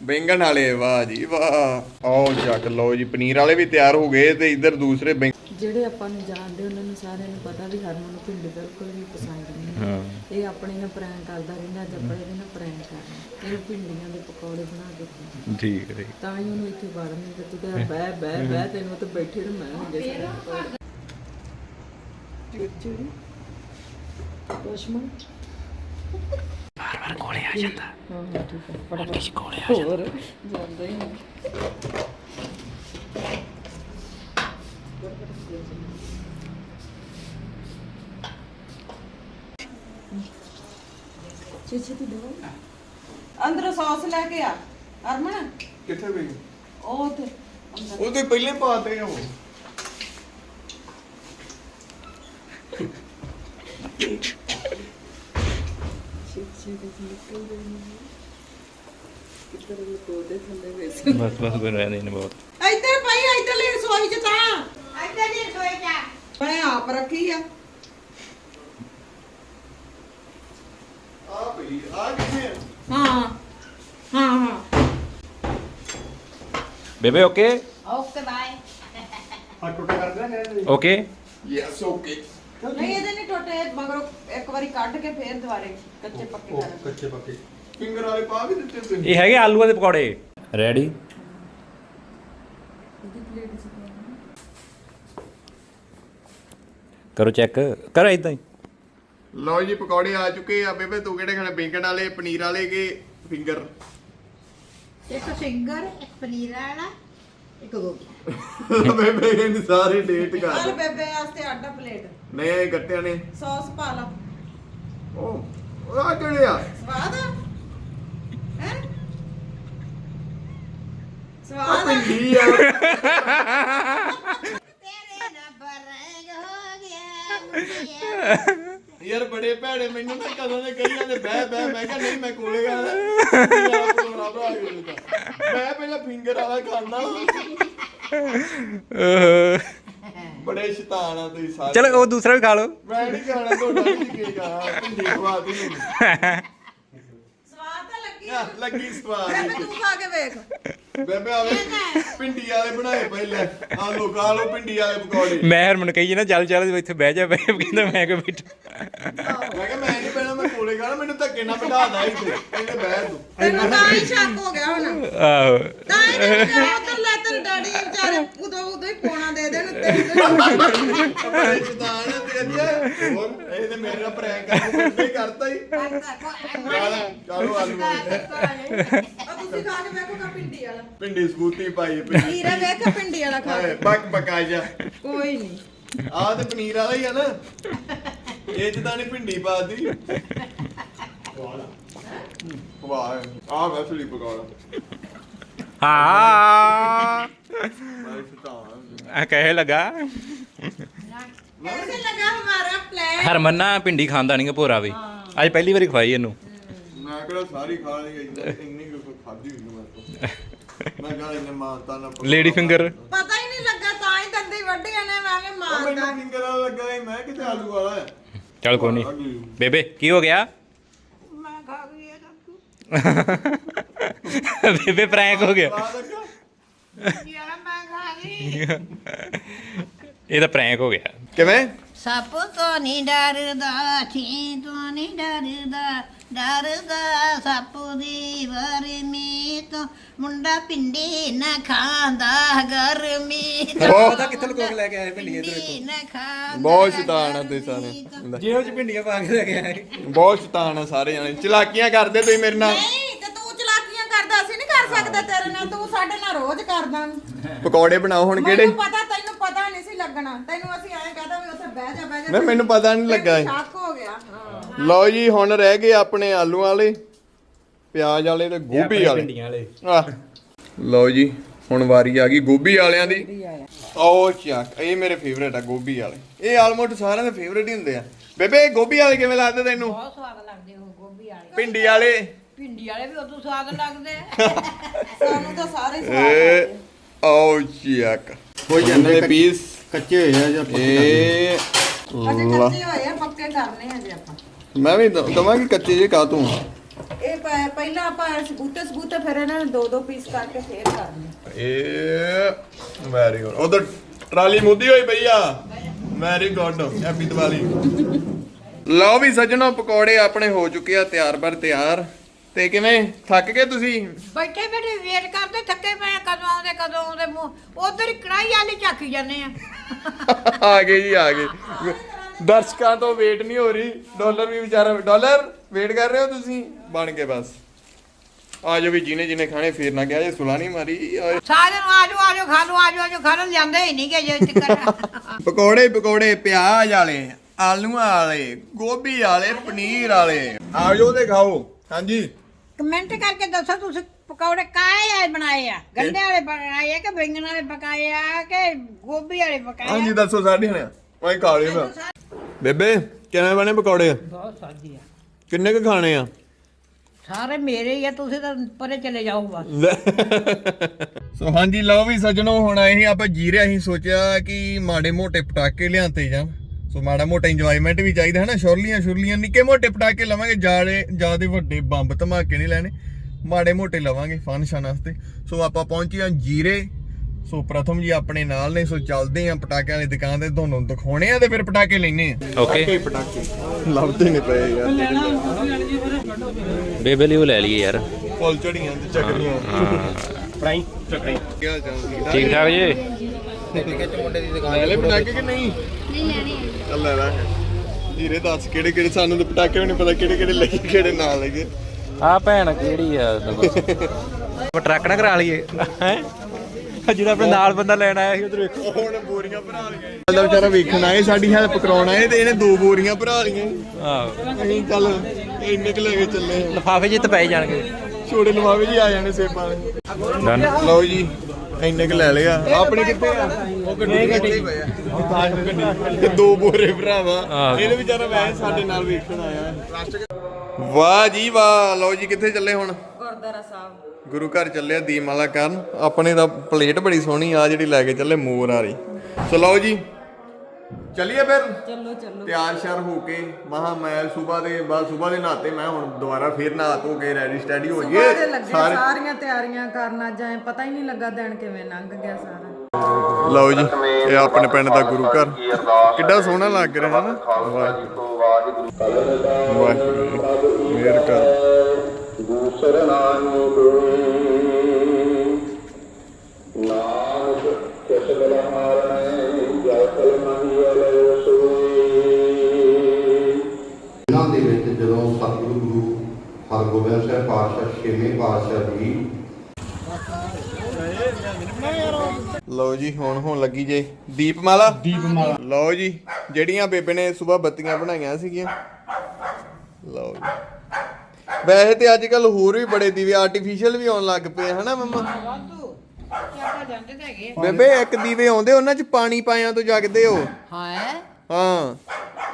ਬੈਂਗਣ ਵਾਲੇ ਵਾਹ ਜੀ ਵਾਹ। ਆਓ ਚੱਕ ਲਓ ਜੀ ਪਨੀਰ ਵਾਲੇ ਵੀ ਤਿਆਰ ਹੋ ਗਏ ਤੇ ਇੱਧਰ ਦੂਸਰੇ ਬੈਂਗਣ ਜਿਹੜੇ ਆਪਾਂ ਨੂੰ ਜਾਣਦੇ ਉਹਨਾਂ ਨੂੰ ਸਾਰਿਆਂ ਨੂੰ ਪਤਾ ਵੀ ਹਰਮਨ ਨੂੰ ਭਿੰਡੀ ਬਿਲਕੁਲ ਵੀ ਪਸੰਦ ਨਹੀਂ ਇਹ ਆਪਣੇ ਨਾਲ ਪ੍ਰੈਂਕ ਕਰਦਾ ਰਹਿੰਦਾ ਅੱਜ ਆਪਾਂ ਇਹਦੇ ਨਾਲ ਪ੍ਰੈਂਕ ਕਰਨਾ ਇਹ ਭਿੰਡੀਆਂ ਦੇ ਪਕੌੜੇ ਬਣਾ ਕੇ। ਠੀਕ ਹੈ ਤਾਂ ਹੀ ਉਹਨੂੰ ਇੱਥੇ ਵੜਨੇ ਤੇ ਤੂੰ ਕਹਿ ਬਹਿ ਬਹਿ ਬਹਿ ਤੈਨੂੰ ਤੇ ਬੈਠੇ ਰਹਿਣਾ ਜਿਸ ਤਰ੍ਹਾਂ ਚਿੜੀ। ਦੁਸ਼ਮਣ ਬਾਰ ਬਾਰ ਕੋਲੇ ਆ ਜਾਂਦਾ। ਹਾਂ ਹਾਂ ਠੀਕ ਹੈ ਫਟਾਫਟ ਕੋਲੇ ਆ ਜਾਂਦਾ ਹੋਰ ਜਾਂਦਾ। ਹੀ ਨਹੀਂ। ਚੀਚੀ ਤੂੰ ਦੋ ਅੰਦਰੋਂ ਸੌਸ ਲੈ ਕੇ ਆ। ਹਰਮਨ ਕਿੱਥੇ ਗਈ ਉਹ ਤੇ ਉਹ ਤੇ ਪਹਿਲੇ ਪਾਤੇ ਹੋ ਚੀਚੀ ਦੇ ਨਿਕਲ ਗਈ ਕਿੱਧਰ ਉਹ ਕੋਦੇ ਥੱਲੇ ਵੇਸ ਬਸ ਬਸ ਕੋਈ ਰਹਿੰਦੇ ਨਹੀਂ ਬਹੁਤ। ਇੱਧਰ ਪਈ ਇੱਧਰਲੀ ਰਸੋਈ ਚ ਤਾਂ। ਅੱਧਾ ਦੀ ਸੋਈ ਜਾ ਮੈਂ ਆਪ ਰੱਖੀ ਆ। ਆ ਭਈ ਆ ਕਿੱਥੇ ਆ? ਹਾਂ ਹਾਂ ਹਾਂ। ਬੇਬੇ okay okay bye okay yes okay ਨਹੀਂ ਇਹਦੇ ਨਹੀਂ ਟੋਟੇ ਮਗਰੋਂ ਇੱਕ ਵਾਰੀ ਕੱਢ ਕੇ ਫੇਰ ਦੁਬਾਰੇ ਕੱਚੇ ਪੱਕੇ ਕਰ ਕੱਚੇ ਪੱਕੇ। ਫਿੰਗਰ ਵਾਲੇ ਪਾ ਵੀ ਦਿੱਤੇ ਤੁਸੀਂ? ਇਹ ਹੈਗੇ ਆਲੂਆਂ ਦੇ ਪਕੌੜੇ। ਰੈਡੀ ਕਰੋ ਚੈੱਕ ਕਰ ਇਦਾਂ ਹੀ। ਲਓ ਜੀ ਪਕੌੜੇ ਆ ਚੁੱਕੇ ਆ। ਬੇਬੇ ਤੂੰ ਕਿਹੜੇ ਖਾਣੇ? ਬੈਂਗਣ ਵਾਲੇ ਪਨੀਰ ਵਾਲੇ ਕੇ ਫਿੰਗਰ? ਇੱਕ ਸਿੰਗਰ ਇੱਕ ਪਨੀਰ ਵਾਲਾ ਇੱਕ ਗੋਭੀ ਬੇਬੇ ਇਹਨੇ ਸਾਰੇ ਡੇਟ ਕਰ ਬੇਬੇ ਵਾਸਤੇ ਆਡਾ ਪਲੇਟ। ਨਹੀਂ ਇਹ ਗੱਟਿਆਂ ਨੇ। ਸੌਸ ਪਾ ਲਾ। ਉਹ ਉਹ ਆ ਕਿਹੜੇ ਆ? ਸਵਾਦ ਆ? ਹੈ? ਸਵਾਦ ਆ? ਭਿੰਡੀ ਆ। ਤੇਰੇ ਰੱਬ ਰੰਗ ਹੋ ਗਿਆ ਮੁੰਡਿਆ। ਯਾਰ ਬੜੇ ਭੈੜੇ ਮੈਨੂੰ ਤਾਂ ਕਦੋਂ ਦੇ ਕਹੀ ਜਾਂਦੇ ਬਹਿ ਬਹਿ ਮੈਂ ਕਿਹਾ ਨਹੀਂ ਮੈਂ ਕੋਲੇ ਗਾ ਮੈਂ ਪਹਿਲਾਂ ਫਿੰਗਰ ਵਾਲਾ ਖਾਣਾ ਬੜੇ ਸ਼ੈਤਾਨ ਆ ਤੁਸੀਂ ਸਾਰੇ। ਚਲੋ ਉਹ ਦੂਸਰਾ ਵੀ ਖਾ ਲਓ। ਮੈਂ ਨਹੀਂ ਖਾਣਾ ਤੁਹਾਡਾ ਨਹੀਂ ਕੇਗਾ ਭਿੰਡੀ ਖਵਾ ਦੀ ਸਵਾਦ ਤਾਂ ਲੱਗੀ। ਲੱਗੀ ਸਵਾਦ। ਬੇਬੇ ਤੂੰ ਖਾ ਕੇ ਵੇਖ। ਬੇਬੇ ਆਵੇ ਭਿੰਡੀ ਵਾਲੇ ਬਣਾਏ ਪਹਿਲੇ ਆ ਲੋ ਖਾ ਲੋ ਭਿੰਡੀ ਵਾਲੇ ਪਕੌੜੇ। ਮੈਂ ਹਰਮਨ ਕਹੀ ਨਾ ਚੱਲ ਚੱਲ ਇੱਥੇ ਬਹਿ ਜਾ ਬਹਿ ਕਹਿੰਦਾ ਮੈਂ ਕਿ ਬੈਠਾ? ਮੈਂ ਕਿਹਾ ਮੈਂ ਨਹੀਂ ਪਹਿਲਾਂ ਮੈਂ ਕੋਲੇ ਗਾ ਮੈਨੂੰ ਧੱਕੇ ਨਾਲ ਬਿਠਾਦਾ ਇੱਥੇ ਕਹਿੰਦੇ ਬਹਿ ਤੂੰ। ਤੈਨੂੰ ਤਾਂ ਹੀ ਸ਼ੱਕ ਹੋ ਗਿਆ ਹੁਣ। ਆਹੋ। ਤਾਂ ਹੀ ਤਾਂ ਉਧਰ ਲੈ ਤੇਰੇ ਡੈਡੀ ਵਿਚਾਰੇ ਉਦੋਂ ਉਦੋਂ ਹੀ ਪੋਣਾ ਦੇ ਦੇਣ ਤੇਰੇ ਬੜੇ ਸ਼ੈਤਾਨ ਆ ਤੇ ਵਿੱਚ ਹੋਰ ਇਹ ਤੇ ਮੇਰੇ ਨਾਲ ਪ੍ਰੈਂਕ ਕਰਦੇ ਕਰਤਾ ਹੀ। ਚਲੋ ਆਲੂ। ਆ ਤੁਸੀਂ ਖਾ ਕੇ ਵੇਖੋ ਕਾ ਪਿੰਡੀ ਵਾਲਾ। ਪਿੰਡੀ ਸਬੂਤੀ ਪਾਈ ਪਿੰਡੀ ਹੀਰਾ ਵੇਖ ਪਿੰਡੀ ਵਾਲਾ ਖਾ ਹਾਏ, ਪੱਕ ਪਕਾ ਜਾ। ਕੋਈ ਨਹੀਂ ਆਹ ਤੇ ਪਨੀਰ ਵਾਲਾ ਹੀ ਆ ਨਾ। ਇਹ ਚ ਤਾਂ ਨਹੀਂ ਭਿੰਡੀ ਪਾਦੀ ਵਾਹ ਆਹ ਮੈਂ ਸੁਲੀ ਪਕਾਉਣਾ ਹਾਂ ਮੈਂ ਸੁਤਾਵਾਂ ਆ ਕਹੇ ਲਗਾ कैसे लगा हमारा प्लान ਹਰਮਨ ਨਾ ਭਿੰਡੀ ਖਾਂਦਾ ਨਹੀਂ ਭੋਰਾ ਵੀ ਅੱਜ ਪਹਿਲੀ ਵਾਰੀ ਖਵਾਈ ਇਹਨੂੰ ਮੈਂ ਕਿਹੜਾ ਸਾਰੀ ਖਾ ਲਈ ਇੰਨੀ ਇੰਨੀ ਕੁ ਖਾਧੀ ਹੋਈ ਨੂੰ ਮੈਂ ਤੋਂ ਮੈਂ ਕਹਾਂ ਇਹਨੇ ਮਾਨਤਾ ਨਾ ਲੇਡੀ ਫਿੰਗਰ पता ही नहीं लगा ता ही दंदी वड्डियां ने मैंने ਉਹ ਮੈਨੂੰ मारता ਫਿੰਗਰ ਵਾਲਾ ਲੱਗਾ ਸੀ, ਮੈਂ ਕਿਤੇ ਆਲੂ ਵਾਲਾ ਹੈ ਚੱਲ ਕੋਈ ਨਹੀਂ ਬੇਬੇ ਕੀ ਹੋ ਗਿਆ ਮੈਂ ਖਾ ਗਈ ਇਹ ਤਾਂ (laughs) ਬੇਬੇ ਪ੍ਰੈਂਕ ਹੋ ਗਿਆ। ਯਾਰ ਮੈਂ ਖਾ ਗਈ ਇਹ ਤਾਂ ਪ੍ਰੈਂਕ ਹੋ ਗਿਆ। ਕਿਵੇਂ? ਸੱਪ ਤੋਂ ਨਹੀਂ ਡਰਦਾ ਛੀ ਤੋਂ ਨਹੀਂ ਡਰਦਾ ਡਰਦਾ ਸੱਪ ਦੀ ਵਰਮੀ ਤੋਂ। ਮੁੰਡਾ ਪਿੰਡੀ ਨਾ ਖਾਂਦਾ ਗਰਮੀ ਤੋਂ। ਬਹੁਤ- ਕਿੱਥੇ ਲੁਕੋ ਲੈ ਕੇ ਆਏ ਭਿੰਡੀਆਂ ਪਿੰਡੀ ਨਾ ਖਾਂਦਾ ਬਹੁਤ ਸ਼ੈਤਾਨ ਆ ਤੁਸੀਂ ਸਾਰੇ। ਗਰਮੀ ਤੋਂ। ਜੇਬ ਚ ਭਿੰਡੀਆਂ ਪਾ ਕੇ ਲੈ ਕੇ ਆਏ। ਬਹੁਤ ਸ਼ੈਤਾਨ ਆ ਸਾਰੇ ਜਾਣੇ ਚਲਾਕੀਆਂ ਕਰਦੇ ਤੁਸੀਂ ਮੇਰੇ ਨਾਲ। ਨਹੀਂ ਤੇ ਕਰਦਾ ਅਸੀਂ ਨਹੀਂ ਕਰ ਸਕਦੇ ਤੇਰੇ ਨਾਲ ਤੂੰ ਸਾਡੇ ਨਾਲ ਰੋਜ਼ ਕਰਦਾ। ਪਕੌੜੇ ਬਣਾਓ ਹੁਣ ਕਿਹੜੇ? ਮੈਨੂੰ ਪਤਾ ਤੈਨੂੰ ਪਤਾ ਨਹੀਂ ਸੀ ਲੱਗਣਾ। ਤੈਨੂੰ ਅਸੀਂ ਐਂ ਕਹਦਾ ਵੀ ਉੱਥੇ ਬਹਿ ਜਾ ਬਹਿ ਜਾ ਨਹੀਂ ਮੈਨੂੰ ਪਤਾ ਨਹੀਂ ਲੱਗਾ। ਇਹ। ਸ਼ੱਕ ਹੋ ਗਿਆ। ਹਾਂ। ਲਓ ਜੀ ਹੁਣ ਰਹਿ ਗਏ ਆਪਣੇ ਆਲੂ ਵਾਲੇ ਪਿਆਜ਼ ਵਾਲੇ ਤੇ ਗੋਭੀ ਵਾਲੇ। ਭਿੰਡੀਆਂ ਵਾਲੇ। ਆਹ। ਲਓ ਜੀ ਹੁਣ ਵਾਰੀ ਆ ਗਈ ਗੋਭੀ ਵਾਲਿਆਂ ਦੀ। ਓ ਚੱਕ ਇਹ ਮੇਰੇ ਫੇਵਰੇਟ ਆ ਗੋਭੀ ਵਾਲੇ। ਇਹ ਆਲਮੋਸਟ ਸਾਰਿਆਂ ਦੇ ਫੇਵਰੇਟ ਹੀ ਹੁੰਦੇ ਆ। ਬੇਬੇ ਗੋਭੀ ਵਾਲੇ ਕਿਵੇਂ ਲੱਗਦੇ ਤੈਨੂੰ? ਬਹੁਤ ਸਵਾਦ ਲੱਗਦੇ ਉਹ ਗੋਭੀ ਵਾਲੇ। ਭਿੰਡੀ ਵਾਲੇ। ਭਿੰਡੀ ਵਾਲੇ ਵੀ ਉਦੋਂ ਸਵਾਦ ਲੱਗਦੇ ਸਾਨੂੰ ਤਾਂ ਸਾਰੇ ਸਵਾਦ ਏ ਓ ਚੱਕ ਹੋ ਜਾਂਦੇ ਪੀਸ ਕੱਚੇ ਹੋਏ ਆ ਜਾਂ ਇਹ ਅਜੇ ਲਾ। ਕੱਚੇ ਹੋਏ ਆ ਪੱਕੇ ਕਰਨੇ ਆ ਜੇ ਆਪਾਂ। ਮੈਂ ਵੀ ਦਵਾਂਗੀ ਕੱਚੇ ਜੇ ਕਾ ਤੂੰ ਇਹ ਪ- ਪਹਿਲਾਂ ਆਪਾਂ ਸਬੂਤੇ ਸਬੂਤੇ ਫਿਰ ਇਹਨਾਂ ਨੂੰ ਦੋ ਦੋ ਪੀਸ ਕਰਕੇ ਫੇਰ ਕਰਨੇ। ਇਹ ਵੈਰੀ ਗੁੱਡ। ਉਧਰ ਟਰਾਲੀ ਮੁੱਦੀ ਹੋਈ ਪਈ ਆ। Very good. ਹੈਪੀ ਦੀਵਾਲੀ। ਲਓ ਵੀ ਸੱਜਣੋ ਪਕੌੜੇ ਆਪਣੇ ਹੋ ਚੁੱਕੇ ਆ ਤਿਆਰ ਬਰ ਤਿਆਰ। ਤੇ ਕਿਵੇਂ ਥੱਕ ਗਏ ਤੁਸੀਂ? ਬੈਠੇ ਬੈਠੇ ਵੇਟ ਕਰਦੇ ਥੱਕੇ ਪਏ ਆ, ਕਦੋਂ ਆਉਂਦੇ ਕਦੋਂ ਆਉਂਦੇ ਮੂੰਹ। ਉਧਰ ਕੜਾਈ ਵਾਲੀ ਝਾਕੀ ਜਾਂਦੇ ਆ। (laughs) ਆ ਗਏ ਜੀ ਆ ਗਏ। ਦਰਸ਼ਕਾਂ ਤੋਂ ਵੇਟ ਨਹੀਂ ਹੋ ਰਹੀ। ਡਾਲਰ ਵੀ ਵਿਚਾਰਾ ਡਾਲਰ ਵੇਟ ਕਰ ਰਹੇ ਹੋ ਤੁਸੀਂ? ਬਣ ਕੇ ਬਸ। ਆ ਜਾਓ ਵੀ ਜਿਹਨੇ ਜਿਹਨੇ ਖਾਣੇ ਫੇਰ ਨਾ ਕਿਹਾ ਜੇ ਸੁਲਾ ਨਹੀਂ ਮਾਰੀ। ਆਏ। ਸਾਰਿਆਂ ਨੂੰ ਆਜੋ ਆਜੋ ਖਾ ਲਓ ਆਜੋ ਆਜੋ ਖਾ ਲਓ ਜਾਂਦੇ ਹੀ ਨਹੀਂ ਕਿ ਜੇ ਟਿਕਟ ਪਕੌੜੇ ਪਕੌੜੇ ਪਿਆਜ਼ ਵਾਲੇ ਆਲੂਆਂ ਵਾਲੇ ਗੋਭੀ ਵਾਲੇ ਪਨੀਰ ਵਾਲੇ। ਆ ਜਾਓ ਤੇ ਖਾਓ। ਹਾਂਜੀ। ਕਮੈਂਟ ਕਰਕੇ ਦੱਸੋ ਤੁਸੀਂ ਪਕੌੜੇ ਕਾਏ ਆ ਬਣਾਏ ਆ? ਗੰਡੇ ਵਾਲੇ ਬਣਾਏ ਆ ਕਿ ਬੈਂਗਣ ਵਾਲੇ ਪਕਾਏ ਆ ਕਿ ਗੋਭੀ ਵਾਲੇ ਪਕਾਏ ਹਾਂਜੀ ਆ ਦੱਸੋ ਸਾਡੇ ਹਣੇ। ਓਏ ਖਾ ਲਿਓ ਮੈਂ ਬੇਬੇ ਕਿਵੇਂ ਬਣੇ ਪਕੌੜੇ? ਬਹੁਤ ਸਵਾਦੀ ਆ। ਕਿੰਨੇ ਕੁ ਖਾਣੇ ਆ? ਸਾਰੇ ਮੇਰੇ ਹੀ ਆ ਤੁਸੀਂ ਤਾਂ ਪਰੇ ਚਲੇ ਜਾਓ ਬਸ। ਸੋ ਹਾਂਜੀ ਲਓ ਵੀ ਸੱਜਣੋ ਹੁਣ ਅਸੀਂ ਆਪਾਂ ਜੀਰੇ ਅਸੀਂ ਸੋਚਿਆ ਕਿ ਮਾੜੇ ਮੋਟੇ ਪਟਾਕੇ ਲਿਆਂਤੇ ਜਾਣ ਸੋ ਮਾੜਾ ਮੋਟਾ ਇੰਜੋਇਮੈਂਟ ਵੀ ਚਾਹੀਦਾ ਹੈ ਨਾ ਸ਼ੁਰਲੀਆਂ ਸ਼ੁਰਲੀਆਂ ਨਿੱਕੇ ਮੋਟੇ ਪਟਾਕੇ ਲਵਾਂਗੇ ਜਾੜੇ ਜਿਆਦੇ ਵੱਡੇ ਬੰਬ ਧਮਾਕੇ ਨਹੀਂ ਲੈਣੇ ਮਾੜੇ ਮੋਟੇ ਲਵਾਂਗੇ ਫੰਕਸ਼ਨ ਵਾਸਤੇ। ਸੋ ਆਪਾਂ ਪਹੁੰਚੇ ਜੀਰੇ। ਸੋ ਪ੍ਰਥਮ ਜੀ ਆਪਣੇ ਨਾਲ ਨੇ ਸੋ ਚੱਲਦੇ ਆ ਪਟਾਕਿਆਂ ਵਾਲੀ ਦੁਕਾਨ ਤੇ ਤੁਹਾਨੂੰ ਦਿਖਾਉਣੇ ਆ ਤੇ ਫਿਰ ਪਟਾਕੇ ਲੈਣੇ ਆ ਓਕੇ ਪਟਾਕੇ? ਲੱਭਦੇ ਨਹੀਂ ਪਏ ਯਾਰ। ਬੇਬੇ ਲਈ ਉਹ ਲੈ ਲਈਏ ਯਾਰ। ਫੁੱਲ ਝੜੀਆਂ ਤੇ ਚੱਕਰੀਆਂ। ਫਰਾਈ ਕੀ ਹਾਲ ਚਾਲ ਸੀ? ਠੀਕ ਠਾਕ ਜੀ? ਲੈ ਲੈ ਪਟਾਕੇ ਕਿ ਨਹੀਂ? ਨਹੀਂ ਲੈਣੇ ਚੱਲ ਲੈ ਲੈ ਜੀਰੇ ਦੱਸ ਕਿਹੜੇ ਕਿਹੜੇ ਸਾਨੂੰ ਤਾਂ ਪਟਾਕੇ ਵੀ ਨਹੀਂ ਪਤਾ ਕਿਹੜੇ ਕਿਹੜੇ ਲੱਗੇ ਕਿਹੜੇ ਨਾ ਲੱਗੇ ਆ ਭੈਣ ਕਿਹੜੀ ਆ? ਟਰੱਕ ਨਾ ਕਰਾ ਲਈਏ। ਹੈ? ਜਿਹੜਾ ਆਪਣੇ ਨਾਲ ਬੰਦਾ ਲੈਣ ਆਇਆ ਸੀ ਉਧਰ ਵੇਖੋ। ਹੁਣ ਬੋਰੀਆਂ ਭਰਾ ਲਈਆਂ। ਇਹਦਾ ਵਿਚਾਰਾ ਵੇਖਣ ਆਏ ਸਾਡੀ ਹੈਲਪ ਕਰਾਉਣ ਆਏ ਤੇ ਇਹਨੇ ਦੋ ਬੋਰੀਆਂ ਭਰਾ ਲਈਆਂ। ਆਹ। ਅਸੀਂ ਚੱਲ ਇੰਨੇ ਕੁ ਲੈ ਕੇ ਚੱਲੇ ਹਾਂ। ਲਫਾਫੇ ਜਿੱਤ ਪੈ ਜਾਣਗੇ। ਛੋੜੇ ਲਵਾਵੇ ਜੀ ਆ ਜਾਣੇ ਸੇਬਾਂ ਦੇ। ਡਨ ਲਓ ਜੀ ਇੰਨੇ ਕੁ ਲੈ ਲਿਆ ਆਪਣੇ ਕਿੱਥੇ ਆ? ਉਹ ਗੱਡੀ ਕਿੱਥੇ ਪਏ ਆ? ਤੇ ਦੋ ਬੋਰੇ ਭਰਾਵਾ। ਇਹਨੇ ਵਿਚਾਰਾ ਵੈਸੇ ਸਾਡੇ ਨਾਲ ਵੇਖਣ ਆਇਆ ਵਾਹ ਜੀ ਵਾਹ। ਲਓ ਜੀ ਕਿੱਥੇ ਚੱਲੇ ਹੁਣ? ਗੁਰਦਾਰਾ ਸਾਹਿਬ। ਗੁਰੂ ਘਰ ਚੱਲਿਆ ਦੀਪਮਾਲਾ ਕਰਨ। ਆਪਣੇ ਦਾ ਪਲੇਟ ਬੜੀ ਸੋਹਣੀ ਆ ਜਿਹੜੀ ਲੈ ਕੇ ਚੱਲੇ ਮੋਰ ਵਾਲੀ। ਸੋ ਲਓ ਜੀ ਚੱਲੀਏ ਫਿਰ? ਚਲੋ ਚਲੋ। ਤਿਆਰ ਸ਼ਰ ਹੋ ਕੇ ਮਹਾ ਮੈਂ ਸਵੇਰ ਦੇ ਬਾਅਦ ਸਵੇਰ ਦੇ ਨਹਾਤੇ ਮੈਂ ਹੁਣ ਦੁਬਾਰਾ ਫੇਰ ਨਹਾ ਧੋ ਕੇ ਰੈਡੀ ਸਟੈਡੀ ਹੋ ਲੱਗੇ ਸਾਰੇ ਸਾਰੀਆਂ ਤਿਆਰੀਆਂ ਕਰਨ ਅੱਜ ਐ ਪਤਾ ਹੀ ਨਹੀਂ ਲੱਗਾ ਦਿਨ ਕਿਵੇਂ ਲੰਘ ਗਿਆ ਸਾਰਾ। ਲਓ ਜੀ ਇਹ ਆਪਣੇ ਪਿੰਡ ਦਾ ਗੁਰੂ ਘਰ। ਕਿੱਡਾ ਸੋਹਣਾ ਲੱਗ ਰਿਹਾ ਹੈ ਨਾ। ਵਾਹਿਗੁਰੂ। ਵਾਹਿਗੁਰੂ ਮੇਰ ਕਰ ਦੂਸਰ ਨਾਨੂ ਕੋਈ ਦਿਨਾਂ ਦੇ ਵਿੱਚ ਜਦੋਂ ਸਤਿਗੁਰੂ ਗੁਰੂ ਹਰਗੋਬਿੰਦ ਸਾਹਿਬ ਪਾਤਸ਼ਾਹ ਛੇਵੇਂ ਪਾਤਸ਼ਾਹ ਜੀ। ਲਓ ਜੀ ਹੁਣ ਹੋਣ ਲੱਗੀ ਜੇ ਦੀਪਮਾਲਾ। ਦੀਪਮਾਲਾ। ਲਓ ਜੀ ਜਿਹੜੀਆਂ ਬੇਬੇ ਨੇ ਸਵੇਰ ਬੱਤੀਆਂ ਬਣਾਈਆਂ ਸੀਗੀਆਂ। ਲਓ ਜੀ। ਵੈਸੇ ਤੇ ਅੱਜ ਕੱਲ ਹੋਰ ਵੀ ਬੜੇ ਦੀਵੇ ਆਰਟੀਫੀਸ਼ੀਅਲ ਵੀ ਆਉਣ ਲੱਗ ਪਏ ਹਨਾ ਮੰਮਾ? ਬੇਬੇ ਇੱਕ ਦੀਵੇ ਆਉਂਦੇ ਉਹਨਾਂ 'ਚ ਪਾਣੀ ਪਾਇਆ ਤੋਂ ਜਗਦੇ ਹੋ। ਹਾਂ। ਹਾਂ।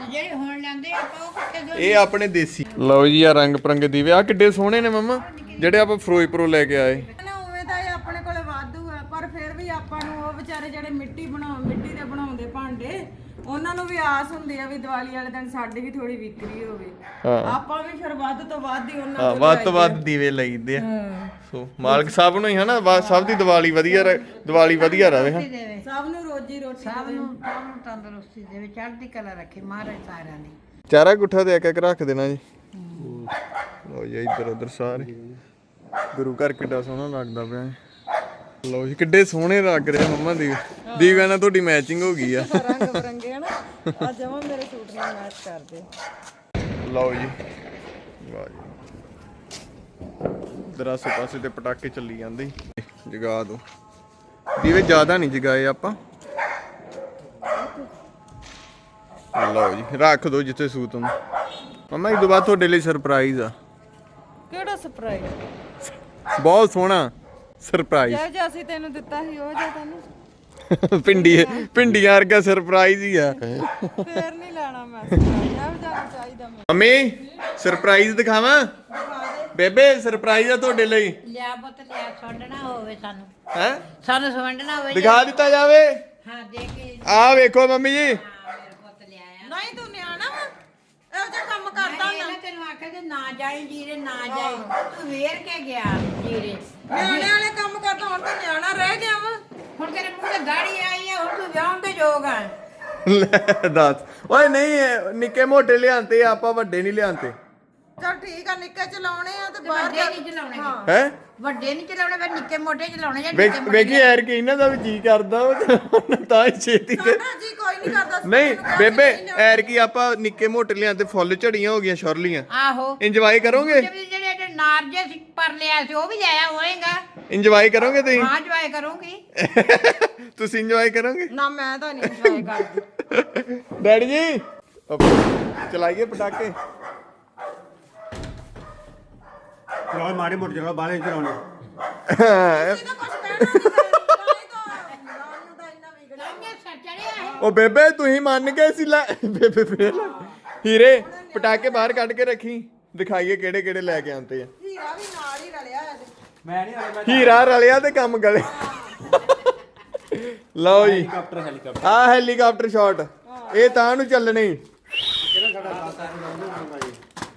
ਜਿਹੜੇ ਹੁਣ ਲੈਂਦੇ ਆਪਾਂ ਉਹ ਕਿੱਥੇ ਦੋ ਇਹ ਆਪਣੇ ਦੇਸੀ। ਲਓ ਜੀ ਆ ਰੰਗ ਪਰੰਗੇ ਦੀਵੇ ਆ ਕਿੱਡੇ ਸੋਹਣੇ ਨੇ ਮੰਮਾ ਜਿਹੜੇ ਆਪਾਂ ਫਿਰੋਜ਼ਪੁਰੋਂ ਲੈ ਕੇ ਆਏ ਨਾ ਉਵੇਂ ਤਾਂ ਇਹ ਆਪਣੇ ਕੋਲੇ ਵਾਧੂ ਆ ਪਰ ਫਿਰ ਵੀ ਆਪਾਂ ਨੂੰ ਉਹ ਵਿਚਾਰੇ ਜਿਹੜੇ ਮਿੱਟੀ ਬਣਾ ਮਿੱਟੀ ਦੇ ਬਣਾਉਂਦੇ ਭਾਂਡੇ ਉਹਨਾਂ ਨੂੰ ਵੀ ਆਸ ਹੁੰਦੀ ਆ ਵੀ ਦੀਵਾਲੀ ਵਾਲੇ ਦਿਨ ਸਾਡੀ ਵੀ ਥੋੜੀ ਵਿਕਰੀ ਹੋਵੇ। ਹਾਂ। ਆਪਾਂ ਵੀ ਫਿਰ ਵੱਧ ਤੋਂ ਵੱਧ ਹੀ ਉਹਨਾਂ ਹਾਂ ਤੋਂ ਵੱਧ ਤੋਂ ਵੱਧ ਦੀਵੇ ਲਈਦੇ ਆ। ਸੋ ਮਾਲਕ ਸਭ ਨੂੰ ਹੀ ਹਨਾ ਵਾ- ਸਭ ਦੀ ਦੀਵਾਲੀ ਵਧੀਆ ਰਹੇ ਦੀਵਾਲੀ ਵਧੀਆ ਰਹੇ ਹਾਂ ਦੇਵੇ। ਸਭ ਨੂੰ ਰੋਜੀ ਰੋਟੀ ਸਭ ਨੂੰ ਸਭ ਨੂੰ ਤੰਦਰੁਸਤੀ ਦੇਵੇ ਚੜ੍ਹਦੀ ਕਲਾ ਰੱਖੇ ਮਹਾਰਾਜ ਸਾਰਿਆਂ ਦੀ। ਚਾਰਾ ਗੁੱਠਾ ਤੇ ਇੱਕ ਇੱਕ ਰੱਖ ਦੇਣਾ ਜੀ। ਲਓ ਜੀ ਇੱਧਰ ਉੱਧਰ ਸਾਰੇ। ਗੁਰੂ ਘਰ ਕਿੱਡਾ ਸੋਹਣਾ ਲੱਗਦਾ ਪਿਆ ਹੈ। ਲਓ ਜੀ ਕਿੱਡੇ ਸੋਹਣੇ ਲੱਗ ਰਹੇ ਆ ਮੰਮਾ ਦੀ ਦੀਵਿਆਂ ਨਾਲ ਤੁਹਾਡੀ ਮੈਚਿੰਗ ਹੋ ਗਈ ਆ। ਰੰਗ ਆ ਜਮਾ ਮੇਰੇ ਸੂਟ ਨਾਲ ਮੈਚ ਕਰਦੇ। ਲਓ ਜੀ। ਵਾਹ ਜੀ। ਦਰਾਸੇ ਪਾਸੇ ਤੇ ਪਟਾਕੇ ਚੱਲੀ ਜਾਂਦੇ। ਜਗਾ ਦੋ। ਦੀਵੇ ਜ਼ਿਆਦਾ ਨਹੀਂ ਜਗਾਏ ਆਪਾਂ। ਲਓ ਜੀ ਰੱਖ ਦੋ ਜਿੱਥੇ ਸੂਤ ਨੂੰ ਮਮਾ ਇਹ ਬਾਅਦ ਤੁਹਾਡੇ ਲਈ ਸਰਪ੍ਰਾਈਜ਼ ਆ। ਕਿਹੜਾ ਸਰਪ੍ਰਾਈਜ਼ ਬਹੁਤ ਸੋਹਣਾ। ਸਰਪ੍ਰਾਈਜ਼ ਜਿਹੋ ਜਿਹਾ ਅਸੀਂ ਤੈਨੂੰ ਦਿੱਤਾ ਸੀ ਉਹ ਜਿਹਾ ਤਾਂ ਨਹੀਂ ਪਿੰਡੀ ਪਿੰਡੀਆਂ ਵਰਗਾ ਸਰਪ੍ਰਾਈਜ਼ ਹੀ ਆ। ਫੇਰ ਨਹੀਂ ਲੈਣਾ ਮੈਂ ਇਹੋ ਜਿਹਾ ਨੀ ਚਾਹੀਦਾ ਮੈਨੂੰ ਮੰਮੀ ਸਰਪ੍ਰਾਈਜ਼ ਦਿਖਾਵਾਂ? ਬੇਬੇ ਸਰਪ੍ਰਾਈਜ਼ ਆ ਤੁਹਾਡੇ ਲਈ। ਲਿਆ ਪੁੱਤ ਲਿਆ ਛੱਡਣਾ ਹੋਵੇ ਸਾਨੂੰ। ਹੈ? ਸਾਨੂੰ ਸੁਵੰਡਣਾ ਹੋਵੇ ਦਿਖਾ ਦਿੱਤਾ ਜਾਵੇ। ਹਾਂ ਦੇ ਕੇ ਆਹ ਵੇਖੋ ਮੰਮੀ ਜੀ। ਮੇਰੇ ਪੁੱਤ ਲਿਆਇਆ ਨਹੀਂ ਤੂੰ ਨਿਆਣਾ ਵਾ। ਇਹੋ ਜਿਹਾ ਕੰਮ ਕਰਦਾ ਨਹੀਂ ਇਹਨੇ ਤੈਨੂੰ ਆਖਿਆ ਤੇ ਨਾ ਜਾਈ ਜੀਰੇ ਨਾ ਜਾਈ। ਤੂੰ ਵੇਰ ਕੇ ਗਿਆ ਜੀਰੇ। ਨਿਆਣੇ ਵਾਲੇ ਕੰਮ ਕਰਦਾ ਹੁਣ ਤੂੰ ਨਿਆਣਾ ਰਹਿ ਗਿਆ ਵਾ। ਹੁਣ ਤੇਰੇ ਮੂੰਹ ਤੇ ਦਾੜੀ ਆਈ ਆ ਹੁਣ ਤੂੰ ਵਿਆਹ ਤੇ ਜੋਗ ਆ। ਲੈ ਦੱਸ। ਓਏ ਨਹੀਂ ਇਹ ਨਿੱਕੇ ਮੋਟੇ ਲਿਆਂਤੇ ਆ, ਆਪਾਂ ਵੱਡੇ ਨਹੀਂ ਲਿਆਂਤੇ ਚਲ ਠੀਕ ਆ ਨਿੱਕੇ ਚਲਾਉਣੇ ਆ ਤੇ ਬਾਹਰ ਵੱਡੇ ਨਹੀਂ ਚਲਾਉਣੇ। ਹੈ। ਵੱਡੇ ਨਹੀਂ ਚਲਾਉਣੇ ਫਿਰ ਨਿੱਕੇ ਮੋਟੇ ਚਲਾਉਣੇ ਜਾਂ ਵੇਖ ਵੇਖੀ ਯਾਰ ਕਿ ਇਹਨਾਂ ਦਾ ਵੀ ਜੀ ਕਰਦਾ ਵਾ ਤੇ ਉਹਨਾਂ ਤਾਂ ਹੀ ਛੇਤੀ ਤੇ ਸਾਡਾ ਜੀ ਕੋਈ ਨਹੀਂ ਕਰਦਾ ਨਹੀਂ ਬੇਬੇ ਐਰ ਕੀ ਆਪਾਂ ਨਿੱਕੇ ਮੋਟੇ ਲਿਆਂਤੇ ਫੁੱਲ ਝੜੀਆਂ ਹੋ ਗਈਆਂ ਸ਼ੁਰਲੀਆਂ ਆਹੋ। ਇੰਜੋਏ ਕਰੋਗੇ? ਜਿਹੜੇ ਜਿਹੜੇ ਨਾਰ ਜੇ ਸੀ ਪਰ ਲਿਆ ਸੀ ਉਹ ਵੀ ਲਿਆਇਆ ਹੋਏਗਾ ਇੰਜੋਏ ਕਰੋਗੇ ਤੁਸੀਂ? ਹਾਂ ਜਵਾਏ ਕਰੂੰਗੀ। ਤੁਸੀਂ ਇੰਜੋਏ ਕਰੋਗੇ? ਨਾ ਮੈਂ ਤਾਂ ਨਹੀਂ ਇੰਜੋਏ ਕਰਦੀ। ਡੈਡੀ ਜੀ ਚਲਾਈਏ ਪਟਾਕੇ। ਚਲੋ ਮਾੜੇ ਮੋਟੇ ਚਲੋ ਕੁਝ ਕਹਿਣਾ ਨਹੀਂ ਤਾਂ ਇੰਨਾ ਵਿਗੜਿਆ। ਉਹ ਬੇਬੇ ਤੁਸੀਂ ਮੰਨ ਗਏ ਸੀ ਲੈ। ਬੇਬੇ ਫੇਰ ਲੈ। ਹੀਰੇ ਪਟਾਕੇ ਬਾਹਰ ਕੱਢ ਕੇ ਰੱਖੀ। ਦਿਖਾਈਏ ਕਿਹੜੇ ਕਿਹੜੇ ਲੈ ਕੇ ਆਂਦੇ ਆ। ਹੀਰਾ ਵੀ ਨਾਲ ਮੈਂ ਨਹੀਂ ਆਲੇ ਮੈਂ ਹੀਰਾ ਰਲਿਆ ਤੇ ਕੰਮ ਗਲੇ। ਲਓ ਜੀ। ਹੈਲੀਕਾਪਟਰ ਹੈਲੀਕਾਪਟਰ ਆ ਹੈਲੀਕਾਪਟਰ ਸ਼ਾਟ ਇਹ ਤਾਂ ਨੂੰ ਚੱਲਣੇ। ਈ।